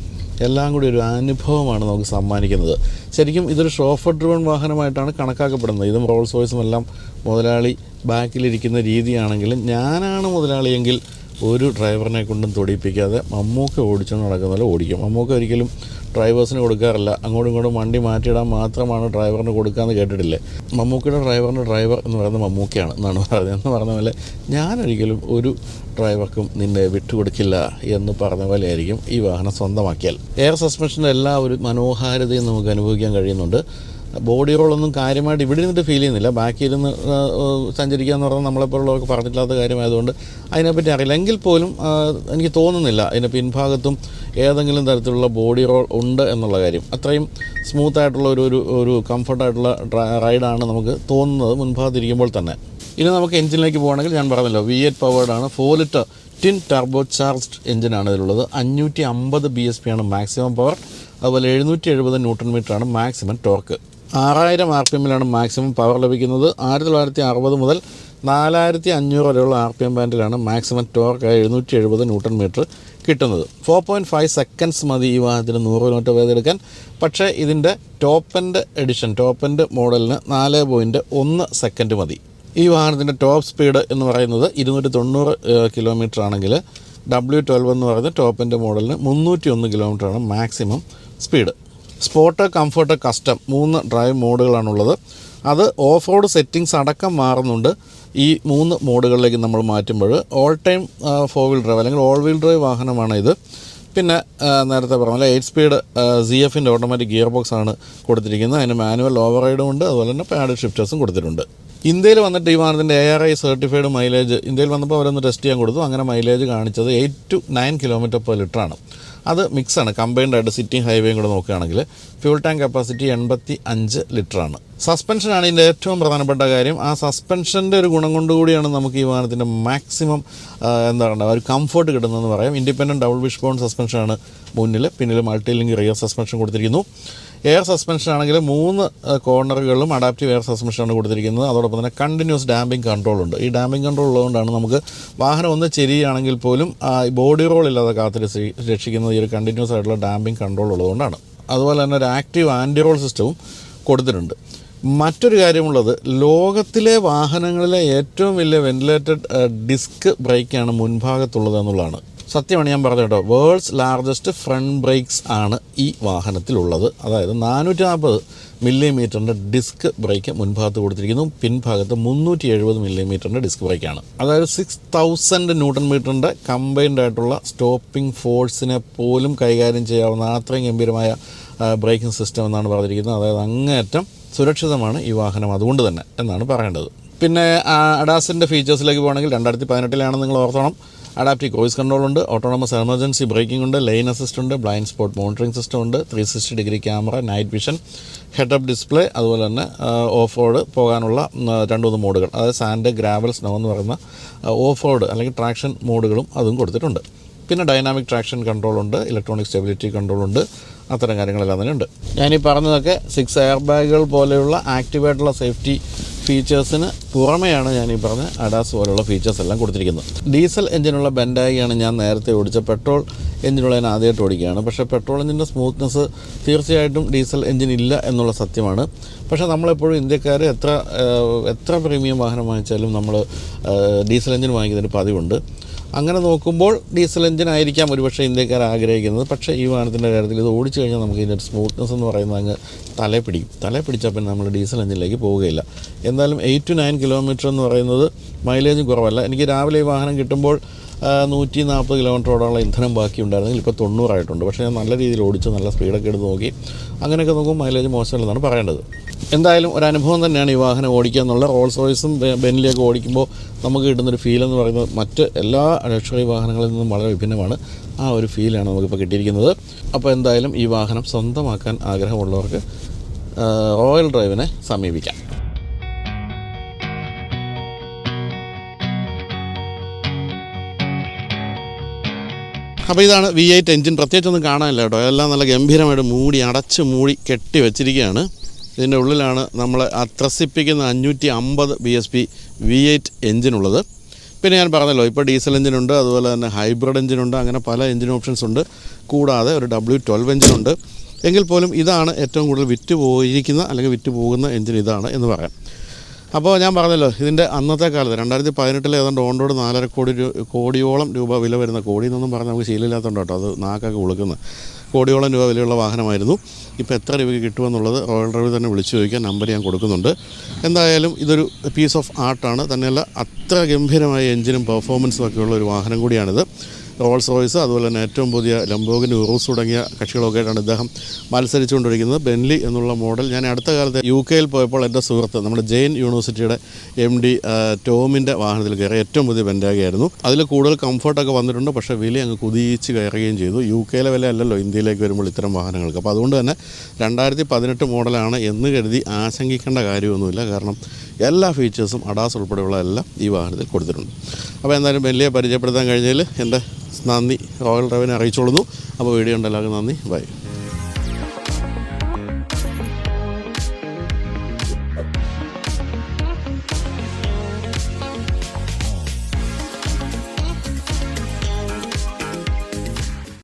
Speaker 1: എല്ലാം കൂടി ഒരു അനുഭവമാണ് നമുക്ക് സമ്മാനിക്കുന്നത്. ശരിക്കും ഇതൊരു ഷോഫർ ഡ്രിവൺ വാഹനമായിട്ടാണ് കണക്കാക്കപ്പെടുന്നത്. ഇതും റോൾസ് റോയ്സും എല്ലാം മുതലാളി ബാക്കിലിരിക്കുന്ന രീതിയാണെങ്കിലും ഞാനാണ് മുതലാളിയെങ്കിൽ ഒരു ഡ്രൈവറിനെ കൊണ്ടും തൊടിപ്പിക്കാതെ മമ്മൂക്ക ഓടിച്ചു നടക്കുന്ന പോലെ ഓടിക്കും. മമ്മൂക്ക ഒരിക്കലും ഡ്രൈവേഴ്സിന് കൊടുക്കാറില്ല. അങ്ങോട്ടും ഇങ്ങോട്ടും വണ്ടി മാറ്റിയിടാൻ മാത്രമാണ് ഡ്രൈവറിന് കൊടുക്കാമെന്ന് കേട്ടിട്ടില്ലേ? മമ്മൂക്കയുടെ ഡ്രൈവറിന്റെ ഡ്രൈവർ എന്ന് പറയുന്നത് മമ്മൂക്കയാണ് എന്നാണ് പറയുന്നത് എന്ന് പറഞ്ഞ പോലെ ഞാനൊരിക്കലും ഒരു ഡ്രൈവർക്കും നിന്നെ വിട്ടുകൊടുക്കില്ല എന്ന് പറഞ്ഞ പോലെ ആയിരിക്കും ഈ വാഹനം സ്വന്തമാക്കിയാൽ. എയർ സസ്പെൻഷന്റെ എല്ലാ ഒരു മനോഹാരിതയും നമുക്ക് അനുഭവിക്കാൻ കഴിയുന്നുണ്ട്. ബോഡി റോളൊന്നും കാര്യമായിട്ട് ഇവിടെ ഇരുന്നിട്ട് ഫീൽ ചെയ്യുന്നില്ല. ബാക്കി ഇരുന്ന് സഞ്ചരിക്കുക എന്ന് പറഞ്ഞാൽ നമ്മളെപ്പോലുള്ളവർക്ക് പറഞ്ഞിട്ടില്ലാത്ത കാര്യമായതുകൊണ്ട് അതിനെപ്പറ്റി അറിയില്ല. എങ്കിൽ പോലും എനിക്ക് തോന്നുന്നില്ല അതിന്റെ പിൻഭാഗത്തും ഏതെങ്കിലും തരത്തിലുള്ള ബോഡി റോൾ ഉണ്ട് എന്നുള്ള കാര്യം. അത്രയും സ്മൂത്ത് ആയിട്ടുള്ള ഒരു ഒരു ഒരു കംഫർട്ടായിട്ടുള്ള റൈഡാണ് നമുക്ക് തോന്നുന്നത് മുൻഭാഗത്തിരിക്കുമ്പോൾ തന്നെ. ഇനി നമുക്ക് എഞ്ചിനിലേക്ക് പോകണമെങ്കിൽ ഞാൻ പറഞ്ഞല്ലോ വി എറ്റ് പവേർഡാണ് four litre twin turbo charged എഞ്ചിനാണ് ഇതിലുള്ളത്. അഞ്ഞൂറ്റി അമ്പത് ബി എസ് പി ആണ് മാക്സിമം പവർ അതുപോലെ എഴുന്നൂറ്റി എഴുപത് ന്യൂട്ടൺ മീറ്ററാണ് മാക്സിമം ടോർക്ക് ആറായിരം ആർ പി എമ്മിലാണ് മാക്സിമം പവർ ലഭിക്കുന്നത്. ആയിരത്തി തൊള്ളായിരത്തി അറുപത് മുതൽ നാലായിരത്തി അഞ്ഞൂറ് വരെയുള്ള ആർ പി എം ബാൻഡിലാണ് മാക്സിമം ടോർക്ക് എഴുന്നൂറ്റി എഴുപത് ന്യൂട്ടൺ മീറ്റർ കിട്ടുന്നത്. ഫോർ പോയിന്റ് ഫൈവ് സെക്കൻഡ്സ് മതി ഈ വാഹനത്തിന് നൂറ് കിലോമീറ്റർ വേഗത എടുക്കാൻ പക്ഷേ ഇതിന്റെ top end edition top end മോഡലിന് നാല് പോയിന്റ് ഒന്ന് സെക്കൻഡ് മതി. ഈ വാഹനത്തിന്റെ ടോപ്പ് സ്പീഡ് എന്ന് പറയുന്നത് ഇരുന്നൂറ്റി തൊണ്ണൂറ് കിലോമീറ്റർ ആണെങ്കിൽ ഡബ്ല്യു ട്വൽവ് എന്ന് പറയുന്ന ടോപ്പ് എൻഡ് മോഡലിന് മുന്നൂറ്റി ഒന്ന് കിലോമീറ്ററാണ് maximum speed sport comfort custom മൂന്ന് ഡ്രൈവ് മോഡുകളാണുള്ളത്. അത് ഓഫ് റോഡ് സെറ്റിങ്സ് അടക്കം മാറുന്നുണ്ട്. ഈ മൂന്ന് മോഡുകളിലേക്ക് നമ്മൾ മാറ്റുമ്പോൾ all time four wheel drive അല്ലെങ്കിൽ ഓൾ വീൽ ഡ്രൈവ് വാഹനമാണ് ഇത്. പിന്നെ നേരത്തെ പറഞ്ഞ പോലെ എയ്റ്റ് സ്പീഡ് സി എഫിന്റെ ഓട്ടോമാറ്റിക് ഗിയർ ബോക്സ് ആണ് കൊടുത്തിരിക്കുന്നത്. അതിന് മാനുവൽ ഓവർ റൈഡും ഉണ്ട്. അതുപോലെ തന്നെ പാഡ് ഷിഫ്റ്റേഴ്സും കൊടുത്തിട്ടുണ്ട്. ഇന്ത്യയിൽ വന്നിട്ട് ഈ വാഹനത്തിന്റെ A R I certified mileage ഇന്ത്യയിൽ വന്നപ്പോൾ അവരൊന്ന് ടെസ്റ്റ് ചെയ്യാൻ കൊടുത്തു. അങ്ങനെ മൈലേജ് കാണിച്ചത് eight two nine kilometre per ലിറ്ററാണ് അത് മിക്സാണ് കമ്പൈൻഡ് ആയിട്ട് സിറ്റിംഗ് ഹൈവേയും കൂടെ നോക്കുകയാണെങ്കിൽ ഫ്യൂൾ ടാങ്ക് കപ്പാസിറ്റി എൺപത്തി അഞ്ച് ലിറ്ററാണ് സസ്പെൻഷനാണ് ഇതിന്റെ ഏറ്റവും പ്രധാനപ്പെട്ട കാര്യം. ആ സസ്പെൻഷന്റെ ഒരു ഗുണം കൊണ്ടുകൂടിയാണ് നമുക്ക് ഈ വാഹനത്തിന്റെ മാക്സിമം എന്താ പറയുക ഒരു കംഫർട്ട് കിട്ടുന്നതെന്ന് പറയാം. ഇൻഡിപെൻഡന്റ് ഡബിൾ വിഷ് ബോൺ സസ്പെൻഷനാണ് മുന്നിൽ. പിന്നിൽ മൾട്ടി ലിങ്ക് റിയർ സസ്പെൻഷൻ കൊടുത്തിരിക്കുന്നു. എയർ സസ്പെൻഷൻ ആണെങ്കിൽ മൂന്ന് കോർണറുകളിലും അഡാപ്റ്റീവ് എയർ സസ്പെൻഷനാണ് കൊടുത്തിരിക്കുന്നത്. അതോടൊപ്പം തന്നെ കണ്ടിന്യൂസ് ഡാമ്പിംഗ് കൺട്രോൾ ഉണ്ട്. ഈ ഡാമ്പിംഗ് കൺട്രോൾ ഉള്ളതുകൊണ്ടാണ് നമുക്ക് വാഹനം ഒന്ന് ചെരിയാണെങ്കിൽ പോലും ബോഡി റോൾ ഇല്ലാതെ കാത്തിൽ രക്ഷി- രക്ഷിക്കുന്നത് ഈ ഒരു കണ്ടിന്യൂസ് ആയിട്ടുള്ള ഡാമ്പിംഗ് കൺട്രോൾ ഉള്ളതുകൊണ്ടാണ്. അതുപോലെ തന്നെ ഒരു ആക്റ്റീവ് ആന്റി റോൾ സിസ്റ്റവും കൊടുത്തിട്ടുണ്ട്. മറ്റൊരു കാര്യമുള്ളത് ലോകത്തിലെ വാഹനങ്ങളിലെ ഏറ്റവും വലിയ വെന്റിലേറ്റഡ് ഡിസ്ക് ബ്രേക്കാണ് മുൻഭാഗത്തുള്ളത് എന്നുള്ളതാണ്. സത്യമാണ് ഞാൻ പറഞ്ഞത് കേട്ടോ. വേൾഡ്സ് ലാർജസ്റ്റ് ഫ്രണ്ട് ബ്രേക്സ് ആണ് ഈ വാഹനത്തിലുള്ളത്. അതായത് നാനൂറ്റി നാൽപ്പത് മില്ലിമീറ്ററിന്റെ ഡിസ്ക് ബ്രേക്ക് മുൻഭാഗത്ത് കൊടുത്തിരിക്കുന്നു. പിൻഭാഗത്ത് മുന്നൂറ്റി എഴുപത് മില്ലിമീറ്ററിന്റെ ഡിസ്ക് ബ്രേക്കാണ് അതായത് സിക്സ് തൗസൻഡ് ന്യൂട്ടൺ മീറ്ററിന്റെ കമ്പൈൻഡ് ആയിട്ടുള്ള സ്റ്റോപ്പിംഗ് ഫോഴ്സിനെ പോലും കൈകാര്യം ചെയ്യാവുന്ന അത്രയും ഗംഭീരമായ ബ്രേക്കിംഗ് സിസ്റ്റം എന്നാണ് പറഞ്ഞിരിക്കുന്നത്. അതായത് അങ്ങേയറ്റം സുരക്ഷിതമാണ് ഈ വാഹനം അതുകൊണ്ട് തന്നെ എന്നാണ് പറയേണ്ടത്. പിന്നെ അഡാസിന്റെ ഫീച്ചേഴ്സിലേക്ക് പോകുകയാണെങ്കിൽ രണ്ടായിരത്തി പതിനെട്ടിലാണ് നിങ്ങൾ ഓർത്തണം. അഡാപ്റ്റീവ് ക്രൂയിസ് കൺട്രോൾ ഉണ്ട് ഓട്ടോണമസ് എമർജൻസി ബ്രേക്കിംഗ് ഉണ്ട് ലൈൻ അസിസ്റ്റ് ഉണ്ട് ബ്ലൈൻഡ് സ്പോട്ട് മോണിറ്ററിംഗ് സിസ്റ്റം ഉണ്ട് three sixty degree camera night vision head up display അതുപോലെ തന്നെ ഓഫ് റോഡ് പോകാനുള്ള ഉം, രണ്ട് മൂന്ന് മോഡുകൾ. അതായത് സാൻഡ് ഗ്രാവൽ സ്നോ എന്ന് പറയുന്ന ഓഫ് റോഡ് അല്ലെങ്കിൽ ട്രാക്ഷൻ മോഡുകളും അതും കൊടുത്തിട്ടുണ്ട്. പിന്നെ ഡൈനാമിക് ട്രാക്ഷൻ കൺട്രോൾ ഉണ്ട് ഇലക്ട്രോണിക് സ്റ്റെബിലിറ്റി കൺട്രോൾ ഉണ്ട് അത്തരം കാര്യങ്ങളെല്ലാം തന്നെ ഉണ്ട്. ഞാനീ പറഞ്ഞതൊക്കെ സിക്സ് എയർ ബാഗുകൾ പോലെയുള്ള ആക്റ്റീവായിട്ടുള്ള സേഫ്റ്റി ഫീച്ചേഴ്സിന് പുറമെയാണ് ഞാൻ ഈ പറഞ്ഞ അഡാസ് പോലുള്ള ഫീച്ചേഴ്സ് എല്ലാം കൊടുത്തിരിക്കുന്നത്. ഡീസൽ എഞ്ചിനുള്ള ബെൻഡായിയാണ് ഞാൻ നേരത്തെ ഓടിച്ച പെട്രോൾ എഞ്ചിനുള്ള ഞാൻ ആദ്യമായിട്ട് ഓടിക്കുകയാണ്. പക്ഷേ പെട്രോൾ എഞ്ചിന്റെ സ്മൂത്ത്നെസ് തീർച്ചയായിട്ടും ഡീസൽ എഞ്ചിൻ ഇല്ല എന്നുള്ള സത്യമാണ്. പക്ഷേ നമ്മളെപ്പോഴും ഇന്ത്യക്കാർ എത്ര എത്ര പ്രീമിയം വാഹനം വാങ്ങിച്ചാലും നമ്മൾ ഡീസൽ എഞ്ചിൻ വാങ്ങിക്കുന്നതിന് പതിവുണ്ട്. അങ്ങനെ നോക്കുമ്പോൾ ഡീസൽ എഞ്ചിൻ ആയിരിക്കാം ഒരുപക്ഷെ ഇന്ത്യക്കാർ ആഗ്രഹിക്കുന്നത്. പക്ഷേ ഈ വാഹനത്തിന്റെ കാര്യത്തിൽ ഇത് ഓടിച്ചു കഴിഞ്ഞാൽ നമുക്ക് ഇതിന്റെ സ്മൂത്ത്നെസ് എന്ന് പറയുന്നത് അങ്ങ് തലേ പിടിക്കും. തലേ പിടിച്ചാൽ പിന്നെ നമ്മൾ ഡീസൽ എഞ്ചിനിലേക്ക് പോവുകയില്ല. എന്തായാലും എയ്റ്റ് ടു നയൻ കിലോമീറ്റർ എന്ന് പറയുന്നത് മൈലേജ് കുറവല്ല. എനിക്ക് രാവിലെ ഈ വാഹനം കിട്ടുമ്പോൾ നൂറ്റി നാൽപ്പത് കിലോമീറ്ററോടുള്ള ഇന്ധനം ബാക്കി ഉണ്ടായിരുന്നെങ്കിൽ ഇപ്പോൾ തൊണ്ണൂറായിട്ടുണ്ട്. പക്ഷേ ഞാൻ നല്ല രീതിയിൽ ഓടിച്ച് നല്ല സ്പീഡൊക്കെ എടുത്ത് നോക്കി അങ്ങനെയൊക്കെ നോക്കുമ്പോൾ മൈലേജ് മോശമല്ലെന്നാണ് പറയേണ്ടത്. എന്തായാലും ഒരു അനുഭവം തന്നെയാണ് ഈ വാഹനം ഓടിക്കുക എന്നുള്ള റോൾസ് റോയ്സും ബെന്നിലേക്ക് ഓടിക്കുമ്പോൾ നമുക്ക് കിട്ടുന്നൊരു ഫീൽ എന്ന് പറയുന്നത് മറ്റ് എല്ലാ ലക്ഷറി വാഹനങ്ങളിൽ നിന്നും വളരെ വിഭിന്നമാണ്. ആ ഒരു ഫീലാണ് നമുക്കിപ്പോൾ കിട്ടിയിരിക്കുന്നത്. അപ്പോൾ എന്തായാലും ഈ വാഹനം സ്വന്തമാക്കാൻ ആഗ്രഹമുള്ളവർക്ക് റോയൽ ഡ്രൈവിനെ സമീപിക്കാം. അപ്പോൾ ഇതാണ് വി എയ്റ്റ് എൻജിൻ പ്രത്യേകിച്ചൊന്നും കാണാനില്ല കേട്ടോ. എല്ലാം നല്ല ഗംഭീരമായിട്ട് മൂടി അടച്ച് മൂടി കെട്ടി വെച്ചിരിക്കുകയാണ്. ഇതിന്റെ ഉള്ളിലാണ് നമ്മൾ ത്രസിപ്പിക്കുന്ന അഞ്ഞൂറ്റി അമ്പത് B S P V eight എൻജിനുള്ളത് പിന്നെ ഞാൻ പറഞ്ഞല്ലോ ഇപ്പോൾ ഡീസൽ എഞ്ചിനുണ്ട് അതുപോലെ തന്നെ ഹൈബ്രിഡ് എഞ്ചിനുണ്ട് അങ്ങനെ പല എഞ്ചിൻ ഓപ്ഷൻസ് ഉണ്ട്. കൂടാതെ ഒരു ഡബ്ല്യു ട്വൽവ് എഞ്ചിനുണ്ട്. എങ്കിൽ പോലും ഇതാണ് ഏറ്റവും കൂടുതൽ വിറ്റ് പോയിരിക്കുന്ന അല്ലെങ്കിൽ വിറ്റ് പോകുന്ന എഞ്ചിൻ ഇതാണ് എന്ന് പറയാം. അപ്പോൾ ഞാൻ പറഞ്ഞല്ലോ ഇതിന്റെ അന്നത്തെ കാലത്ത് രണ്ടായിരത്തി പതിനെട്ടിൽ ഏതാണ്ട് ഓൺ നാലര കോടി കോടിയോളം രൂപ വില വരുന്ന കോടി എന്നൊന്നും പറഞ്ഞാൽ നമുക്ക് ശീലമില്ലാത്തതുകൊണ്ട് കേട്ടോ അത് നാക്കൊക്കെ ഉളുക്കുന്നത്. കോടിയോളം രൂപ വിലയുള്ള വാഹനമായിരുന്നു. ഇപ്പോൾ എത്ര രൂപയ്ക്ക് കിട്ടുമെന്നുള്ളത് റോയൽ ഡ്രൈവർ തന്നെ വിളിച്ചു ചോദിക്കാൻ നമ്പർ ഞാൻ കൊടുക്കുന്നുണ്ട്. എന്തായാലും ഇതൊരു പീസ് ഓഫ് ആർട്ടാണ് തന്നെയല്ല അത്ര ഗംഭീരമായ എഞ്ചിനും പെർഫോമൻസും ഒക്കെയുള്ള ഒരു വാഹനം കൂടിയാണിത്. റോൾസ് റോയ്സ് അതുപോലെ തന്നെ ഏറ്റവും പുതിയ ലംബോഗിന്റെ ഉറൂസ് തുടങ്ങിയ കക്ഷികളൊക്കെ അദ്ദേഹം ഇദ്ദേഹം മത്സരിച്ചുകൊണ്ടിരിക്കുന്നത്. ബെൻലി എന്നുള്ള മോഡൽ. ഞാൻ അടുത്ത കാലത്ത് യു കെയിൽ പോയപ്പോൾ എന്റെ സുഹൃത്ത് നമ്മുടെ ജെയിൻ യൂണിവേഴ്സിറ്റിയുടെ എം ഡി ടോമിന്റെ വാഹനത്തിൽ കയറി ഏറ്റവും പുതിയ ബെൻഡാഗയായിരുന്നു. അതിൽ കൂടുതൽ കംഫർട്ടൊക്കെ വന്നിട്ടുണ്ട്. പക്ഷേ വില അങ്ങ് കുതിച്ച് കയറുകയും ചെയ്തു. യു കെയിലെ വില അല്ലല്ലോ ഇന്ത്യയിലേക്ക് വരുമ്പോൾ ഇത്തരം വാഹനങ്ങൾക്ക്. അപ്പോൾ അതുകൊണ്ട് തന്നെ രണ്ടായിരത്തി പതിനെട്ട് മോഡലാണ് എന്ന് കരുതി ആശങ്കിക്കേണ്ട കാര്യമൊന്നുമില്ല. കാരണം എല്ലാ ഫീച്ചേഴ്സും അഡാസ് ഉൾപ്പെടെയുള്ള എല്ലാം ഈ വാഹനത്തിൽ കൊടുത്തിട്ടുണ്ട്. അപ്പോൾ എന്തായാലും വലിയ പരിചയപ്പെടുത്താൻ കഴിഞ്ഞതിൽ എന്റെ നന്ദി. റോയൽ ഡ്രൈവിനെ അറിയിച്ചോളുന്നു. അപ്പോൾ വീഡിയോ ഉണ്ടല്ലോ നന്ദി. ബൈ.